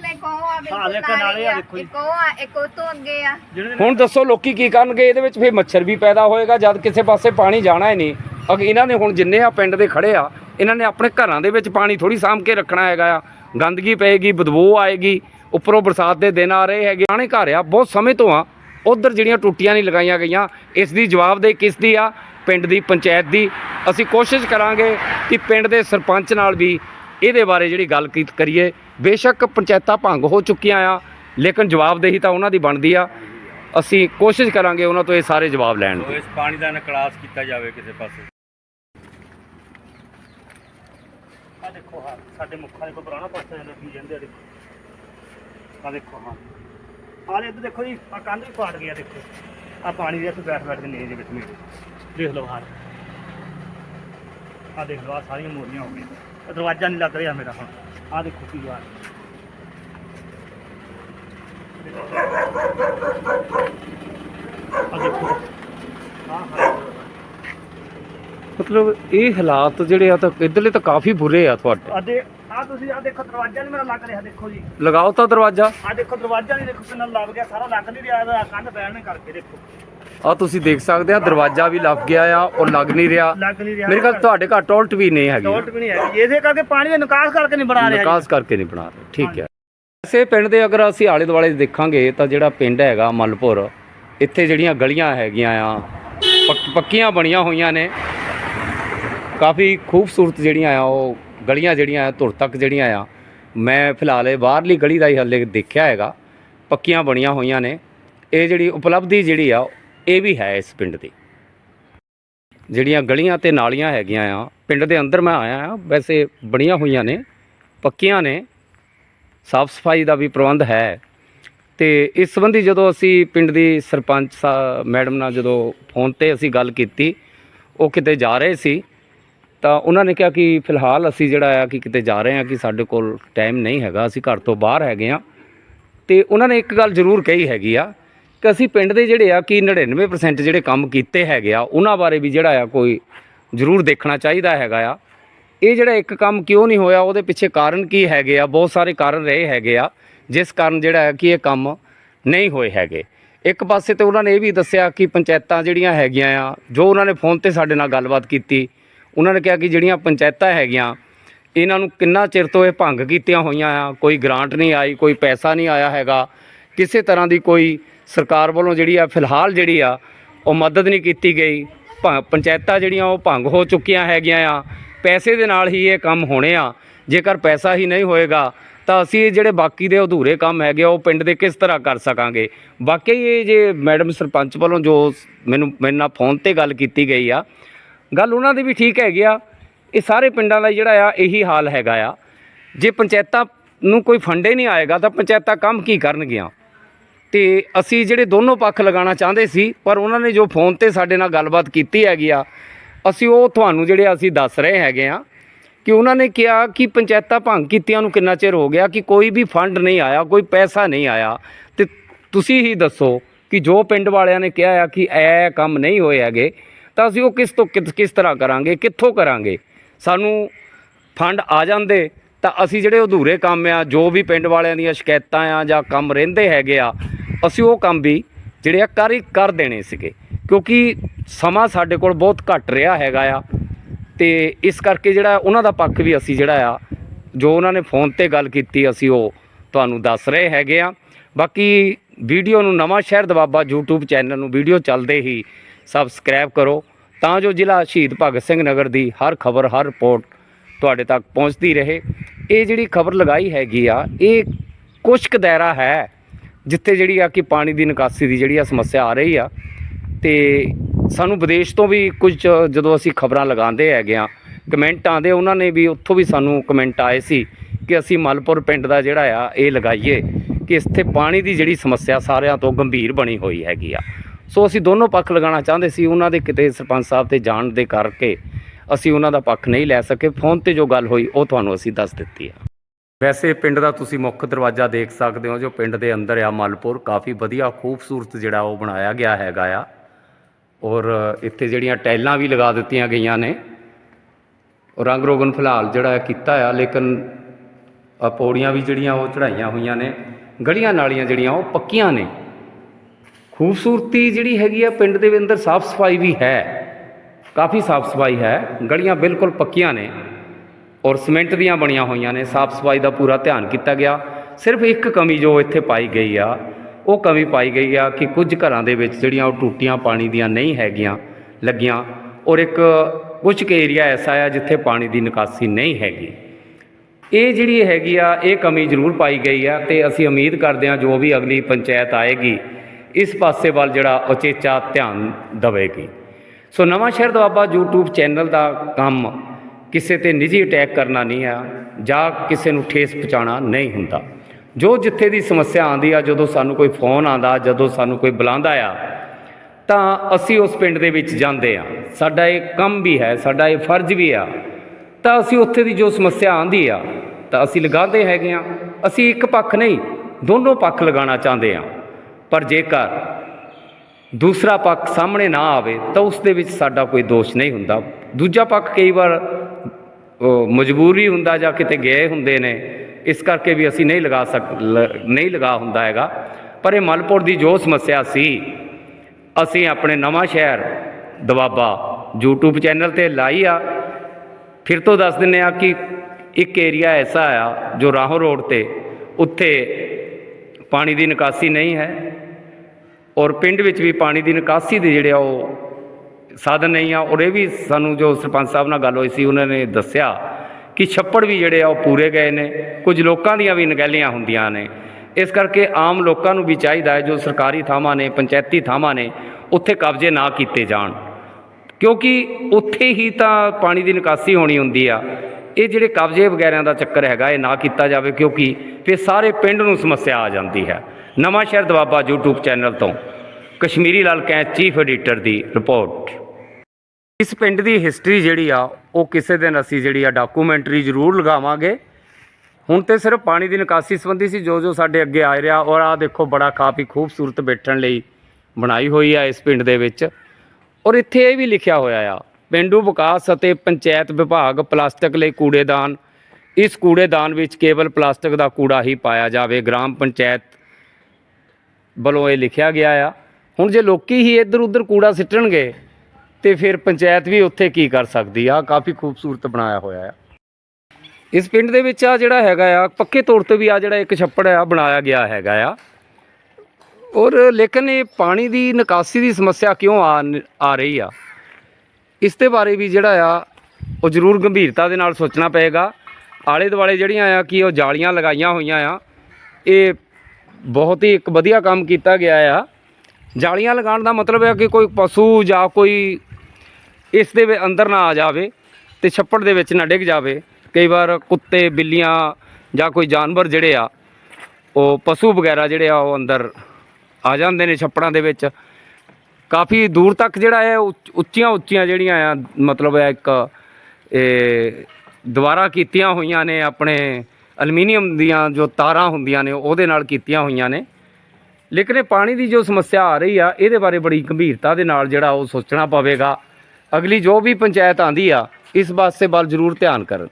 ਬਿਲਕੁਲ ਦੇਖੋ ਨਾਲੇ ਆ ਦੇਖੋ ਜੀ। ਇੱਕ ਉਹ ਆ ਇੱਕ ਉਹ ਤੋਂ ਅੱਗੇ ਆ। ਹੁਣ ਦੱਸੋ ਲੋਕੀ ਕੀ ਕਰਨਗੇ? ਇਹਦੇ ਵਿੱਚ ਫੇਰ ਮੱਛਰ ਵੀ ਪੈਦਾ ਹੋਏਗਾ ਜਦ ਕਿਸੇ ਪਾਸੇ ਪਾਣੀ ਜਾਣਾ ਹੀ ਨਹੀਂ। ਅਗ ਇਹਨਾਂ ਨੇ ਹੁਣ ਜਿੰਨੇ ਆ ਪਿੰਡ ਦੇ ਖੜੇ ਆ ਇਹਨਾਂ ਨੇ ਆਪਣੇ ਘਰਾਂ ਦੇ ਵਿੱਚ ਪਾਣੀ ਥੋੜੀ ਸਾਂਭ ਕੇ ਰੱਖਣਾ ਹੈਗਾ ਆ। ਗੰਦਗੀ ਪਏਗੀ ਬਦਬੂ ਆਏਗੀ ਉੱਪਰੋਂ ਬਰਸਾਤ ਦੇ ਦਿਨ ਆ ਰਹੇ ਹੈਗੇ। ਆਣੇ ਘਰ ਆ ਬਹੁਤ ਸਮੇਂ ਤੋਂ ਆ ਉਧਰ ਜਿਹੜੀਆਂ ਟੁੱਟੀਆਂ ਨਹੀਂ ਲਗਾਈਆਂ ਗਈਆਂ। ਇਸ ਦੀ ਜਵਾਬਦੇਹੀ ਕਿਸ ਦੀ ਆ? ਪਿੰਡ ਦੀ ਪੰਚਾਇਤ ਦੀ। ਅਸੀਂ ਕੋਸ਼ਿਸ਼ ਕਰਾਂਗੇ ਕਿ ਪਿੰਡ ਦੇ ਸਰਪੰਚ ਨਾਲ ਵੀ ਇਹਦੇ ਬਾਰੇ ਜਿਹੜੀ ਗੱਲ ਕੀ ਕਰੀਏ ਬੇਸ਼ੱਕ ਪੰਚਾਇਤਾਂ ਭੰਗ ਹੋ ਚੁੱਕੀਆਂ ਆ ਲੇਕਿਨ ਜਵਾਬਦੇਹੀ ਤਾਂ ਉਹਨਾਂ ਦੀ ਬਣਦੀ ਆ। ਅਸੀਂ ਕੋਸ਼ਿਸ਼ ਕਰਾਂਗੇ ਉਹਨਾਂ ਤੋਂ ਇਹ ਸਾਰੇ ਜਵਾਬ ਲੈਣ ਦੀ। ਇਸ ਪਾਣੀ ਦਾ ਨਿਕਾਸ ਕੀਤਾ ਜਾਵੇ ਕਿਸੇ ਪਾਸੇ। ਆ ਦੇਖੋ ਹਾਂ ਸਾਡੇ ਮੁੱਖਾਂ ਦੇ ਕੋਈ ਪੁਰਾਣਾ ਪਾਸਾ ਲੱਗੀ ਜਾਂਦੇ ਆ ਦੇਖੋ। ਆ ਦੇਖੋ ਹਾਂ। ਆਲੇ ਇੱਧਰ ਦੇਖੋ ਜੀ ਆ ਕੰਧ ਵੀ ਪਾੜ ਗਿਆ ਦੇਖੋ। ਆ ਪਾਣੀ ਦੇ ਇੱਥੇ ਬੈਠ ਬੈਠ ਕੇ ਨੇ ਦੇ ਵਿੱਚ ਮੇਰੇ ਦੇਖ ਲਓ ਹਾਲ ਆ ਦੇਖ ਲਓ ਆ ਸਾਰੀਆਂ ਮੋਰੀਆਂ ਹੋ ਗਈਆਂ। ਦਰਵਾਜ਼ਾ ਨਹੀਂ ਲੱਗ ਰਿਹਾ ਮੇਰਾ ਹੁਣ। ਆ ਦੇਖੋ ਕੀ ਹਾਲ ਆ ਦੇਖੋ। ਮਤਲਬ ਇਹ ਹਾਲਾਤ ਜਿਹੜੇ ਆ ਤਾਂ ਇਧਰਲੇ ਤਾਂ ਕਾਫੀ ਬੁਰੇ ਆ ਤੁਹਾਡੇ। ਆ ਦੇ ਆ ਤੁਸੀਂ ਆ ਦੇਖੋ ਦਰਵਾਜ਼ਾ ਨਹੀਂ ਮੇਰਾ ਲੱਗ ਰਿਹਾ ਦੇਖੋ ਜੀ। ਲਗਾਓ ਤਾਂ ਦਰਵਾਜ਼ਾ। ਆ ਦੇਖੋ ਦਰਵਾਜ਼ਾ ਨਹੀਂ ਦੇਖੋ ਕਿੰਨਾ ਲੱਗ ਗਿਆ ਸਾਰਾ ਲੱਗ ਨਹੀਂ ਰਿਹਾ ਇਹਦਾ ਕੰਧ ਬੈਣ ਕਰਕੇ ਦੇਖੋ। ਆ ਤੁਸੀਂ ਦੇਖ ਸਕਦੇ ਆ ਦਰਵਾਜ਼ਾ ਵੀ ਲੱਗ ਗਿਆ ਆ ਉਹ ਲੱਗ ਨਹੀਂ ਰਿਹਾ। ਲੱਗ ਨਹੀਂ ਰਿਹਾ। ਮੇਰੇ ਖਿਆਲ ਤੁਹਾਡੇ ਘਰ ਟੋਲਟ ਵੀ ਨਹੀਂ ਹੈਗੀ। ਟੋਲਟ ਵੀ ਨਹੀਂ ਹੈ ਇਹਦੇ ਕਰਕੇ ਪਾਣੀ ਦਾ ਨਿਕਾਸ ਕਰਕੇ ਨਹੀਂ ਬਣਾ ਰਿਹਾ ਨਿਕਾਸ ਕਰਕੇ ਨਹੀਂ ਬਣਾ ਰਹੇ। ਠੀਕ ਹੈ। ਵੈਸੇ ਪਿੰਡ ਦੇ ਅਗਰ ਅਸੀਂ ਆਲੇ ਦੁਆਲੇ ਦੇਖਾਂਗੇ ਤਾਂ ਜਿਹੜਾ ਪਿੰਡ ਹੈਗਾ ਮਲਪੁਰ ਇੱਥੇ ਜਿਹੜੀਆਂ ਗਲੀਆਂ ਹੈਗੀਆਂ ਆ ਪੱਕ- ਪੱਕੀਆਂ ਬਣੀਆਂ ਹੋਈਆਂ ਨੇ। ਕਾਫੀ ਖੂਬਸੂਰਤ ਜਿਹੜੀਆਂ ਆ ਉਹ ਗਲੀਆਂ ਜਿਹੜੀਆਂ ਧੁਰ ਤੱਕ ਜਿਹੜੀਆਂ ਆ, ਮੈਂ ਫਿਲਹਾਲ ਇਹ ਬਾਹਰਲੀ ਗਲੀ ਦਾ ਹੀ ਹੱਲੇ ਦੇਖਿਆ ਹੈਗਾ, ਪੱਕੀਆਂ ਬਣੀਆਂ ਹੋਈਆਂ ਨੇ। ਇਹ ਜਿਹੜੀ ਉਪਲਬਧੀ ਜਿਹੜੀ ਆ, ਇਹ ਵੀ ਹੈ ਇਸ ਪਿੰਡ ਦੀ। ਜਿਹੜੀਆਂ ਗਲੀਆਂ ਤੇ ਨਾਲੀਆਂ ਹੈਗੀਆਂ ਆ, ਪਿੰਡ ਦੇ ਅੰਦਰ ਮੈਂ ਆਇਆ ਆ, ਵੈਸੇ ਬਣੀਆਂ ਹੋਈਆਂ ਨੇ, ਪੱਕੀਆਂ ਨੇ, ਸਾਫ਼ ਸਫ਼ਾਈ ਦਾ ਵੀ ਪ੍ਰਬੰਧ ਹੈ। ਤੇ ਇਸ ਸੰਬੰਧੀ ਜਦੋਂ ਅਸੀਂ ਪਿੰਡ ਦੀ ਸਰਪੰਚ ਮੈਡਮ ਨਾਲ ਜਦੋਂ ਫੋਨ ਤੇ ਅਸੀਂ ਗੱਲ ਕੀਤੀ, ਉਹ ਕਿਤੇ ਜਾ ਰਹੇ ਸੀ ਤਾਂ ਉਹਨਾਂ ਨੇ ਕਿਹਾ ਕਿ ਫਿਲਹਾਲ ਅਸੀਂ ਜਿਹੜਾ ਆ ਕਿ ਕਿਤੇ ਜਾ ਰਹੇ ਹਾਂ ਕਿ ਸਾਡੇ ਕੋਲ ਟਾਈਮ ਨਹੀਂ ਹੈਗਾ, ਅਸੀਂ ਘਰ ਤੋਂ ਬਾਹਰ ਹੈਗੇ ਆ ਤੇ ਉਹਨਾਂ ਨੇ ਇੱਕ ਗੱਲ ਜ਼ਰੂਰ ਕਹੀ ਹੈਗੀ ਆ ਕਿ ਅਸੀਂ ਪਿੰਡ ਦੇ ਜਿਹੜੇ ਆ ਕਿ 99% ਜਿਹੜੇ ਕੰਮ ਕੀਤੇ ਹੈਗੇ ਆ, ਉਹਨਾਂ ਬਾਰੇ ਵੀ ਜਿਹੜਾ ਆ ਕੋਈ ਜ਼ਰੂਰ ਦੇਖਣਾ ਚਾਹੀਦਾ ਹੈਗਾ ਆ। ਇਹ ਜਿਹੜਾ ਇੱਕ ਕੰਮ ਕਿਉਂ ਨਹੀਂ ਹੋਇਆ, ਉਹਦੇ ਪਿੱਛੇ ਕਾਰਨ ਕੀ ਹੈਗੇ ਆ? ਬਹੁਤ ਸਾਰੇ ਕਾਰਨ ਰਹੇ ਹੈਗੇ ਆ, ਜਿਸ ਕਾਰਨ ਜਿਹੜਾ ਹੈ ਕਿ ਇਹ ਕੰਮ ਨਹੀਂ ਹੋਏ ਹੈਗੇ। ਇੱਕ ਪਾਸੇ ਤੇ ਉਹਨਾਂ ਨੇ ਇਹ ਵੀ ਦੱਸਿਆ ਕਿ ਪੰਚਾਇਤਾਂ ਜਿਹੜੀਆਂ ਹੈਗੀਆਂ ਆ, ਜੋ ਉਹਨਾਂ ਨੇ ਫੋਨ ਤੇ ਸਾਡੇ ਨਾਲ ਗੱਲਬਾਤ ਕੀਤੀ ਉਹਨਾਂ ਨੇ ਕਿਹਾ ਕਿ ਜਿਹੜੀਆਂ ਪੰਚਾਇਤਾਂ ਹੈਗੀਆਂ ਇਹਨਾਂ ਨੂੰ ਕਿੰਨਾ ਚਿਰ ਤੋਂ ਇਹ ਭੰਗ ਕੀਤੀਆਂ ਹੋਈਆਂ ਆ ਕੋਈ ਗ੍ਰਾਂਟ ਨਹੀਂ ਆਈ ਕੋਈ ਪੈਸਾ ਨਹੀਂ ਆਇਆ ਹੈਗਾ। ਕਿਸੇ ਤਰ੍ਹਾਂ ਦੀ ਕੋਈ ਸਰਕਾਰ ਵੱਲੋਂ ਜਿਹੜੀ ਆ ਫਿਲਹਾਲ ਜਿਹੜੀ ਆ ਉਹ ਮਦਦ ਨਹੀਂ ਕੀਤੀ ਗਈ। ਪ- ਪੰਚਾਇਤਾਂ ਜਿਹੜੀਆਂ ਉਹ ਭੰਗ ਹੋ ਚੁੱਕੀਆਂ ਹੈਗੀਆਂ ਆ। ਪੈਸੇ ਦੇ ਨਾਲ ਹੀ ਇਹ ਕੰਮ ਹੋਣੇ ਆ। ਜੇਕਰ ਪੈਸਾ ਹੀ ਨਹੀਂ ਹੋਏਗਾ ਤਾਂ ਅਸੀਂ ਇਹ ਜਿਹੜੇ ਬਾਕੀ ਦੇ ਅਧੂਰੇ ਕੰਮ ਹੈਗੇ ਆ, ਉਹ ਪਿੰਡ ਦੇ ਕਿਸ ਤਰ੍ਹਾਂ ਕਰ ਸਕਾਂਗੇ? ਵਾਕਈ ਇਹ ਜੇ ਮੈਡਮ ਸਰਪੰਚ ਵੱਲੋਂ ਜੋ ਮੈਨੂੰ ਮੇਰੇ ਨਾਲ ਫੋਨ ਤੇ ਗੱਲ ਕੀਤੀ ਗਈ ਆ ਗੱਲ ਉਹਨਾਂ ਦੀ ਵੀ ਠੀਕ ਹੈਗੀ ਆ। ਇਹ ਸਾਰੇ ਪਿੰਡਾਂ ਦਾ ਜਿਹੜਾ ਆ, ਇਹੀ ਹਾਲ ਹੈਗਾ ਆ। ਜੇ ਪੰਚਾਇਤਾਂ ਨੂੰ ਕੋਈ ਫੰਡੇ ਨਹੀਂ ਆਏਗਾ, ਤਾਂ ਪੰਚਾਇਤਾਂ ਕੰਮ ਕੀ ਕਰਨਗੀਆਂ? ਤੇ ਅਸੀਂ ਜਿਹੜੇ ਦੋਨੋਂ ਪੱਖ ਲਗਾਉਣਾ ਚਾਹੁੰਦੇ ਸੀ, ਪਰ ਉਹਨਾਂ ਨੇ ਜੋ ਫੋਨ ਤੇ ਸਾਡੇ ਨਾਲ ਗੱਲਬਾਤ ਕੀਤੀ ਹੈਗੀ ਆ, ਅਸੀਂ ਉਹ ਤੁਹਾਨੂੰ ਜਿਹੜੇ ਅਸੀਂ ਦੱਸ ਰਹੇ ਹੈਗੇ ਆ ਕਿ ਉਹਨਾਂ ਨੇ ਕਿਹਾ ਕਿ ਪੰਚਾਇਤਾਂ ਭੰਗ ਕੀਤਿਆਂ ਨੂੰ ਕਿੰਨਾ ਚਿਰ ਹੋ ਗਿਆ ਕਿ ਕੋਈ ਵੀ ਫੰਡ ਨਹੀਂ ਆਇਆ, ਕੋਈ ਪੈਸਾ ਨਹੀਂ ਆਇਆ। ਤੇ ਤੁਸੀਂ ਹੀ ਦੱਸੋ ਕਿ ਜੋ ਪਿੰਡ ਵਾਲਿਆਂ ਨੇ ਕਿਹਾ ਆ ਕਿ ਇਹ ਕੰਮ ਨਹੀਂ ਹੋਏ ਹੈਗੇ ਤਾਂ ਅਸੀਂ ਉਹ ਕਿਸ ਤੋਂ ਕਿਸ ਕਿਸ ਤਰ੍ਹਾਂ ਕਰਾਂਗੇ, ਕਿੱਥੋਂ ਕਰਾਂਗੇ? ਸਾਨੂੰ ਫੰਡ ਆ ਜਾਂਦੇ, ਤਾਂ ਅਸੀਂ ਜਿਹੜੇ ਅਧੂਰੇ ਕੰਮ ਆ, ਜੋ ਵੀ ਪਿੰਡ ਵਾਲਿਆਂ ਦੀਆਂ ਸ਼ਿਕਾਇਤਾਂ ਆ ਜਾਂ ਕੰਮ ਰਹਿੰਦੇ ਹੈਗੇ ਆ, ਅਸੀਂ ਉਹ ਕੰਮ ਵੀ ਜਿਹੜੇ ਆ ਕਰ ਹੀ, ਕਰ ਦੇਣੇ ਸੀਗੇ। ਕਿਉਂਕਿ ਸਮਾਂ ਸਾਡੇ ਕੋਲ ਬਹੁਤ ਘੱਟ ਰਿਹਾ ਹੈਗਾ ਆ, ਤੇ ਇਸ ਕਰਕੇ ਜਿਹੜਾ ਉਹਨਾਂ ਦਾ ਪੱਖ ਵੀ ਅਸੀਂ ਜਿਹੜਾ ਆ, ਜੋ ਉਹਨਾਂ ਨੇ ਫੋਨ ਤੇ ਗੱਲ ਕੀਤੀ, ਅਸੀਂ ਉਹ ਤੁਹਾਨੂੰ ਦੱਸ ਰਹੇ ਹੈਗੇ ਆ। ਬਾਕੀ ਵੀਡੀਓ ਨੂੰ Nawanshahr Doaba YouTube channel ਨੂੰ, ਵੀਡੀਓ ਚੱਲਦੇ ਹੀ ਸਬਸਕ੍ਰਾਈਬ ਕਰੋ ਤਾਂ ਜੋ ਜ਼ਿਲ੍ਹਾ ਸ਼ਹੀਦ ਭਗਤ ਸਿੰਘ ਨਗਰ ਦੀ ਹਰ ਖਬਰ, ਹਰ ਰਿਪੋਰਟ ਤੁਹਾਡੇ ਤੱਕ ਪਹੁੰਚਦੀ ਰਹੇ। ਇਹ ਜਿਹੜੀ ਖਬਰ ਲਗਾਈ ਹੈਗੀ ਆ, ਇਹ ਕੁਛ ਕੁ ਦਾਇਰਾ ਹੈ, ਜਿੱਥੇ ਜਿਹੜੀ ਆ ਕਿ ਪਾਣੀ ਦੀ ਨਿਕਾਸੀ ਦੀ ਜਿਹੜੀ ਆ ਸਮੱਸਿਆ ਆ ਰਹੀ ਆ। ਤੇ ਸਾਨੂੰ ਵਿਦੇਸ਼ ਤੋਂ ਵੀ ਕੁਝ ਜਦੋਂ ਅਸੀਂ ਖਬਰਾਂ ਲਗਾਉਂਦੇ ਹੈਗੇ ਆ, ਕਮੈਂਟ ਆਉਂਦੇ, ਉਹਨਾਂ ਨੇ ਵੀ ਉੱਥੋਂ ਵੀ ਸਾਨੂੰ ਕਮੈਂਟ ਆਏ ਸੀ ਕਿ ਅਸੀਂ ਮਲਪੁਰ ਪਿੰਡ ਦਾ ਜਿਹੜਾ ਆ, ਇਹ ਲਗਾਈਏ ਕਿ ਇੱਥੇ ਪਾਣੀ ਦੀ ਜਿਹੜੀ ਸਮੱਸਿਆ ਸਾਰਿਆਂ ਤੋਂ ਗੰਭੀਰ ਬਣੀ ਹੋਈ ਹੈਗੀ ਆ। ਸੋ ਅਸੀਂ ਦੋਨੋਂ ਪੱਖ ਲਗਾਉਣਾ ਚਾਹੁੰਦੇ ਸੀ, ਉਹਨਾਂ ਦੇ ਕਿਤੇ ਸਰਪੰਚ ਸਾਹਿਬ ਤੇ ਜਾਣ ਦੇ ਕਰਕੇ ਅਸੀਂ ਉਹਨਾਂ ਦਾ ਪੱਖ ਨਹੀਂ ਲੈ ਸਕੇ। ਫੋਨ ਤੇ ਜੋ ਗੱਲ ਹੋਈ, ਉਹ ਤੁਹਾਨੂੰ ਅਸੀਂ ਦੱਸ ਦਿੱਤੀ ਆ। ਵੈਸੇ ਪਿੰਡ ਦਾ ਤੁਸੀਂ ਮੁੱਖ ਦਰਵਾਜ਼ਾ ਦੇਖ ਸਕਦੇ ਹੋ, ਜੋ ਪਿੰਡ ਦੇ ਅੰਦਰ ਆ ਮਲਪੁਰ। ਕਾਫੀ ਵਧੀਆ, ਖੂਬਸੂਰਤ ਜਿਹੜਾ ਉਹ ਬਣਾਇਆ ਗਿਆ ਹੈਗਾ ਆ। ਔਰ ਇੱਥੇ ਜਿਹੜੀਆਂ ਟਾਈਲਾਂ ਵੀ ਲਗਾ ਦਿੱਤੀਆਂ ਗਈਆਂ ਨੇ। ਰੰਗ ਰੋਗਨ ਫਿਲਹਾਲ ਜਿਹੜਾ ਕੀਤਾ ਆ, ਲੇਕਿਨ ਆ ਪੌੜੀਆਂ ਵੀ ਜਿਹੜੀਆਂ ਉਹ ਚੜਾਈਆਂ ਹੋਈਆਂ ਨੇ। ਗਲੀਆਂ ਨਾਲੀਆਂ ਜਿਹੜੀਆਂ ਉਹ ਪੱਕੀਆਂ ਨੇ। ਖੂਬਸੂਰਤੀ ਜਿਹੜੀ ਹੈਗੀ ਆ ਪਿੰਡ ਦੇ ਅੰਦਰ ਸਾਫ਼ ਸਫ਼ਾਈ ਵੀ ਹੈ। ਕਾਫੀ ਸਾਫ਼ ਸਫ਼ਾਈ ਹੈ। ਗਲੀਆਂ ਬਿਲਕੁਲ ਪੱਕੀਆਂ ਨੇ ਔਰ ਸਿਮੈਂਟ ਦੀਆਂ ਬਣੀਆਂ ਹੋਈਆਂ ਨੇ। ਸਾਫ਼ ਸਫ਼ਾਈ ਦਾ ਪੂਰਾ ਧਿਆਨ ਕੀਤਾ ਗਿਆ। ਸਿਰਫ ਇੱਕ ਕਮੀ ਜੋ ਇੱਥੇ ਪਾਈ ਗਈ ਆ, ਉਹ ਕਮੀ ਪਾਈ ਗਈ ਆ ਕਿ ਕੁਝ ਘਰਾਂ ਦੇ ਵਿੱਚ ਜਿਹੜੀਆਂ ਉਹ ਟੂਟੀਆਂ ਪਾਣੀ ਦੀਆਂ ਨਹੀਂ ਹੈਗੀਆਂ, ਲੱਗੀਆਂ ਔਰ ਇੱਕ ਕੁਝ ਕੁ ਏਰੀਆ ਐਸਾ ਆ ਜਿੱਥੇ ਪਾਣੀ ਦੀ ਨਿਕਾਸੀ ਨਹੀਂ ਹੈਗੀ। ਇਹ ਜਿਹੜੀ ਹੈਗੀ ਆ, ਇਹ ਕਮੀ ਜ਼ਰੂਰ ਪਾਈ ਗਈ ਆ ਤੇ ਅਸੀਂ ਉਮੀਦ ਕਰਦੇ ਹਾਂ ਜੋ ਵੀ ਅਗਲੀ ਪੰਚਾਇਤ ਆਏਗੀ ਇਸ ਪਾਸੇ ਵੱਲ ਜਿਹੜਾ ਉਚੇਚਾ ਧਿਆਨ ਦੇਵੇਗੀ। ਸੋ ਨਵਾਂ ਸ਼ਹਿਰ ਦੁਆਬਾ YouTube ਚੈਨਲ ਦਾ ਕੰਮ ਕਿਸੇ ਤੇ ਨਿੱਜੀ ਅਟੈਕ ਕਰਨਾ ਨਹੀਂ ਆ ਜਾਂ ਕਿਸੇ ਨੂੰ ਠੇਸ ਪਹੁੰਚਾਉਣਾ ਨਹੀਂ ਹੁੰਦਾ। ਜੋ ਜਿੱਥੇ ਦੀ ਸਮੱਸਿਆ ਆਉਂਦੀ ਆ, ਜਦੋਂ ਸਾਨੂੰ ਕੋਈ ਫੋਨ ਆਉਂਦਾ, ਜਦੋਂ ਸਾਨੂੰ ਕੋਈ ਬੁਲਾਉਂਦਾ ਆ, ਤਾਂ ਅਸੀਂ ਉਸ ਪਿੰਡ ਦੇ ਵਿੱਚ ਜਾਂਦੇ ਆ। ਸਾਡਾ ਇਹ ਕੰਮ ਵੀ ਹੈ, ਸਾਡਾ ਇਹ ਫਰਜ਼ ਵੀ ਆ। ਤਾਂ ਅਸੀਂ ਉੱਥੇ ਦੀ ਜੋ ਸਮੱਸਿਆ ਆਂਦੀ ਆ, ਤਾਂ ਅਸੀਂ ਲਗਾਉਂਦੇ ਹੈਗੇ ਆ। ਅਸੀਂ ਇੱਕ ਪੱਖ ਨਹੀਂ, ਦੋਨੋਂ ਪੱਖ ਲਗਾਉਣਾ ਚਾਹੁੰਦੇ ਆ। ਪਰ ਜੇਕਰ ਦੂਸਰਾ ਪੱਖ ਸਾਹਮਣੇ ਨਾ ਆਵੇ ਤਾਂ ਉਸ ਦੇ ਵਿੱਚ ਸਾਡਾ ਕੋਈ ਦੋਸ਼ ਨਹੀਂ ਹੁੰਦਾ। ਦੂਜਾ ਪੱਖ ਕਈ ਵਾਰ ਉਹ ਮਜਬੂਰ ਵੀ ਹੁੰਦਾ ਜਾਂ ਕਿਤੇ ਗਏ ਹੁੰਦੇ ਨੇ। ਇਸ ਕਰਕੇ ਵੀ ਅਸੀਂ ਨਹੀਂ ਲਗਾ ਸਕ ਨਹੀਂ ਲਗਾ ਹੁੰਦਾ ਹੈਗਾ। ਪਰ ਇਹ ਮਲਪੁਰ ਦੀ ਜੋ ਸਮੱਸਿਆ ਸੀ, ਅਸੀਂ ਆਪਣੇ ਨਵਾਂ ਸ਼ਹਿਰ ਦਵਾਬਾ YouTube ਚੈਨਲ ਤੇ ਲਾਈ ਆ। ਫਿਰ ਤੋਂ ਦੱਸ ਦਿੰਨੇ ਆ ਕਿ ਇੱਕ ਏਰੀਆ ਐਸਾ ਆ ਜੋ ਰਾਹੋਂ ਰੋਡ ਤੇ ਉੱਥੇ ਪਾਣੀ ਦੀ ਨਿਕਾਸੀ ਨਹੀਂ ਹੈ। ਔਰ ਪਿੰਡ ਵਿੱਚ ਵੀ ਪਾਣੀ ਦੀ ਨਿਕਾਸੀ ਦੇ ਜਿਹੜੇ ਆ ਉਹ ਸਾਧਨ ਨਹੀਂ ਆ। ਔਰ ਇਹ ਵੀ ਸਾਨੂੰ ਜੋ ਸਰਪੰਚ ਸਾਹਿਬ ਨਾਲ ਗੱਲ ਹੋਈ ਸੀ, ਉਹਨਾਂ ਨੇ ਦੱਸਿਆ ਕਿ ਛੱਪੜ ਵੀ ਜਿਹੜੇ ਆ ਉਹ ਪੂਰੇ ਗਏ ਨੇ। ਕੁਝ ਲੋਕਾਂ ਦੀਆਂ ਵੀ ਨਗੈਲੀਆਂ ਹੁੰਦੀਆਂ ਨੇ। ਇਸ ਕਰਕੇ ਆਮ ਲੋਕਾਂ ਨੂੰ ਵੀ ਚਾਹੀਦਾ ਹੈ ਜੋ ਸਰਕਾਰੀ ਥਾਵਾਂ ਨੇ, ਪੰਚਾਇਤੀ ਥਾਵਾਂ ਨੇ, ਉੱਥੇ ਕਬਜ਼ੇ ਨਾ ਕੀਤੇ ਜਾਣ। ਕਿਉਂਕਿ ਉੱਥੇ ਹੀ ਤਾਂ ਪਾਣੀ ਦੀ ਨਿਕਾਸੀ ਹੋਣੀ ਹੁੰਦੀ ਆ। ਇਹ ਜਿਹੜੇ ਕਬਜ਼ੇ ਵਗੈਰਿਆਂ ਦਾ ਚੱਕਰ ਹੈਗਾ, ਇਹ ਨਾ ਕੀਤਾ ਜਾਵੇ ਕਿਉਂਕਿ ਫਿਰ ਸਾਰੇ ਪਿੰਡ ਨੂੰ ਸਮੱਸਿਆ ਆ ਜਾਂਦੀ ਹੈ। ਨਵਾਂ ਸ਼ਹਿਰ ਦਵਾਬਾ YouTube ਚੈਨਲ ਤੋਂ। ਕਸ਼ਮੀਰੀ ਲਾਲ ਕੈਂਚ ਚੀਫ ਐਡੀਟਰ ਦੀ ਰਿਪੋਰਟ। ਇਸ ਪਿੰਡ ਦੀ ਹਿਸਟਰੀ ਜਿਹੜੀ ਆ, ਉਹ ਕਿਸੇ ਦਿਨ ਅਸੀਂ ਜਿਹੜੀ ਆ ਡਾਕੂਮੈਂਟਰੀ ਜ਼ਰੂਰ ਲਗਾਵਾਂਗੇ। ਹੁਣ ਤੇ ਸਿਰਫ ਪਾਣੀ ਦੀ ਨਿਕਾਸੀ ਸੰਬੰਧੀ ਸੀ ਜੋ ਜੋ ਸਾਡੇ ਅੱਗੇ ਆ ਰਿਹਾ, ਔਰ ਆ ਦੇਖੋ ਬੜਾ ਕਾਫੀ ਖੂਬਸੂਰਤ ਬੈਠਣ ਲਈ ਬਣਾਈ ਹੋਈ ਆ ਇਸ ਪਿੰਡ ਦੇ ਵਿੱਚ। ਔਰ ਇੱਥੇ ਇਹ ਵੀ ਲਿਖਿਆ ਹੋਇਆ ਆ, ਪਿੰਡੂ ਵਿਕਾਸ ਅਤੇ ਪੰਚਾਇਤ ਵਿਭਾਗ ਪਲਾਸਟਿਕ ਲਈ ਕੂੜੇਦਾਨ। ਇਸ ਕੂੜੇਦਾਨ ਵਿੱਚ ਕੇਵਲ ਪਲਾਸਟਿਕ ਦਾ ਕੂੜਾ ਹੀ ਪਾਇਆ ਜਾਵੇ, ਗ੍ਰਾਮ ਪੰਚਾਇਤ ਵੱਲੋਂ ਇਹ ਲਿਖਿਆ ਗਿਆ ਆ। ਹੁਣ ਜੇ ਲੋਕੀ ਹੀ ਇੱਧਰ ਉੱਧਰ ਕੂੜਾ ਸਿੱਟਣਗੇ, ਤੇ ਫਿਰ ਪੰਚਾਇਤ ਵੀ ਉੱਥੇ ਕੀ ਕਰ ਸਕਦੀ ਆ? ਕਾਫੀ ਖੂਬਸੂਰਤ ਬਣਾਇਆ ਹੋਇਆ ਆ। ਇਸ ਪਿੰਡ ਦੇ ਵਿੱਚ ਆ ਜਿਹੜਾ ਹੈਗਾ ਆ, ਪੱਕੇ ਤੌਰ ਤੇ ਵੀ ਆ ਜਿਹੜਾ ਇੱਕ ਛੱਪੜ ਆ, ਬਣਾਇਆ ਗਿਆ ਹੈਗਾ ਆ। ਔਰ ਲੇਕਿਨ ਇਹ ਪਾਣੀ ਦੀ, ਨਿਕਾਸੀ ਦੀ ਸਮੱਸਿਆ ਕਿਉਂ ਆ ਆ ਰਹੀ ਆ? ਇਸ ਦੇ ਬਾਰੇ ਵੀ ਜਿਹੜਾ ਆ, ਉਹ ਜ਼ਰੂਰ ਗੰਭੀਰਤਾ ਦੇ ਨਾਲ ਸੋਚਣਾ ਪਏਗਾ। ਆਲੇ ਦੁਆਲੇ ਜਿਹੜੀਆਂ ਆ, ਕਿ ਉਹ ਜਾਲੀਆਂ ਲਗਾਈਆਂ ਹੋਈਆਂ ਆ, ਇਹ ਬਹੁਤ ਹੀ ਇੱਕ ਵਧੀਆ ਕੰਮ ਕੀਤਾ ਗਿਆ ਆ। ਜਾਲੀਆਂ ਲਗਾਉਣ ਦਾ ਮਤਲਬ ਹੈ ਕਿ ਕੋਈ ਪਸ਼ੂ ਜਾਂ ਕੋਈ ਇਸ ਦੇ ਅੰਦਰ ਨਾ ਆ ਜਾਵੇ ਤੇ ਛੱਪੜ ਦੇ ਵਿੱਚ ਨਾ ਡਿੱਗ ਜਾਵੇ। ਕਈ ਵਾਰ ਕੁੱਤੇ, ਬਿੱਲੀਆਂ ਜਾਂ ਕੋਈ ਜਾਨਵਰ ਜਿਹੜੇ ਆ, ਉਹ ਪਸ਼ੂ ਵਗੈਰਾ ਜਿਹੜੇ ਆ, ਉਹ ਅੰਦਰ ਆ ਜਾਂਦੇ ਨੇ ਛੱਪੜਾਂ ਦੇ ਵਿੱਚ। ਕਾਫੀ ਦੂਰ ਤੱਕ ਜਿਹੜਾ ਹੈ ਉੱਚ- ਉੱਚੀਆਂ ਉੱਚੀਆਂ ਜਿਹੜੀਆਂ ਆ, ਮਤਲਬ ਹੈ ਇੱਕ, ਇਹ ਦੁਬਾਰਾ ਕੀਤੀਆਂ ਹੋਈਆਂ ਨੇ ਆਪਣੇ ਅਲਮੀਨੀਅਮ ਦੀਆਂ ਜੋ ਤਾਰਾਂ ਹੁੰਦੀਆਂ ਨੇ, ਉਹਦੇ ਨਾਲ ਕੀਤੀਆਂ ਹੋਈਆਂ ਨੇ। ਲੇਕਿਨ ਇਹ ਪਾਣੀ ਦੀ ਜੋ ਸਮੱਸਿਆ ਆ ਰਹੀ ਆ, ਇਹਦੇ ਬਾਰੇ ਬੜੀ ਗੰਭੀਰਤਾ ਦੇ ਨਾਲ ਜਿਹੜਾ ਉਹ ਸੋਚਣਾ ਪਵੇਗਾ। ਅਗਲੀ ਜੋ ਵੀ ਪੰਚਾਇਤ ਆਂਦੀ ਆ, ਇਸ ਵਾਸਤੇ ਵੱਲ ਜ਼ਰੂਰ ਧਿਆਨ ਕਰਨ।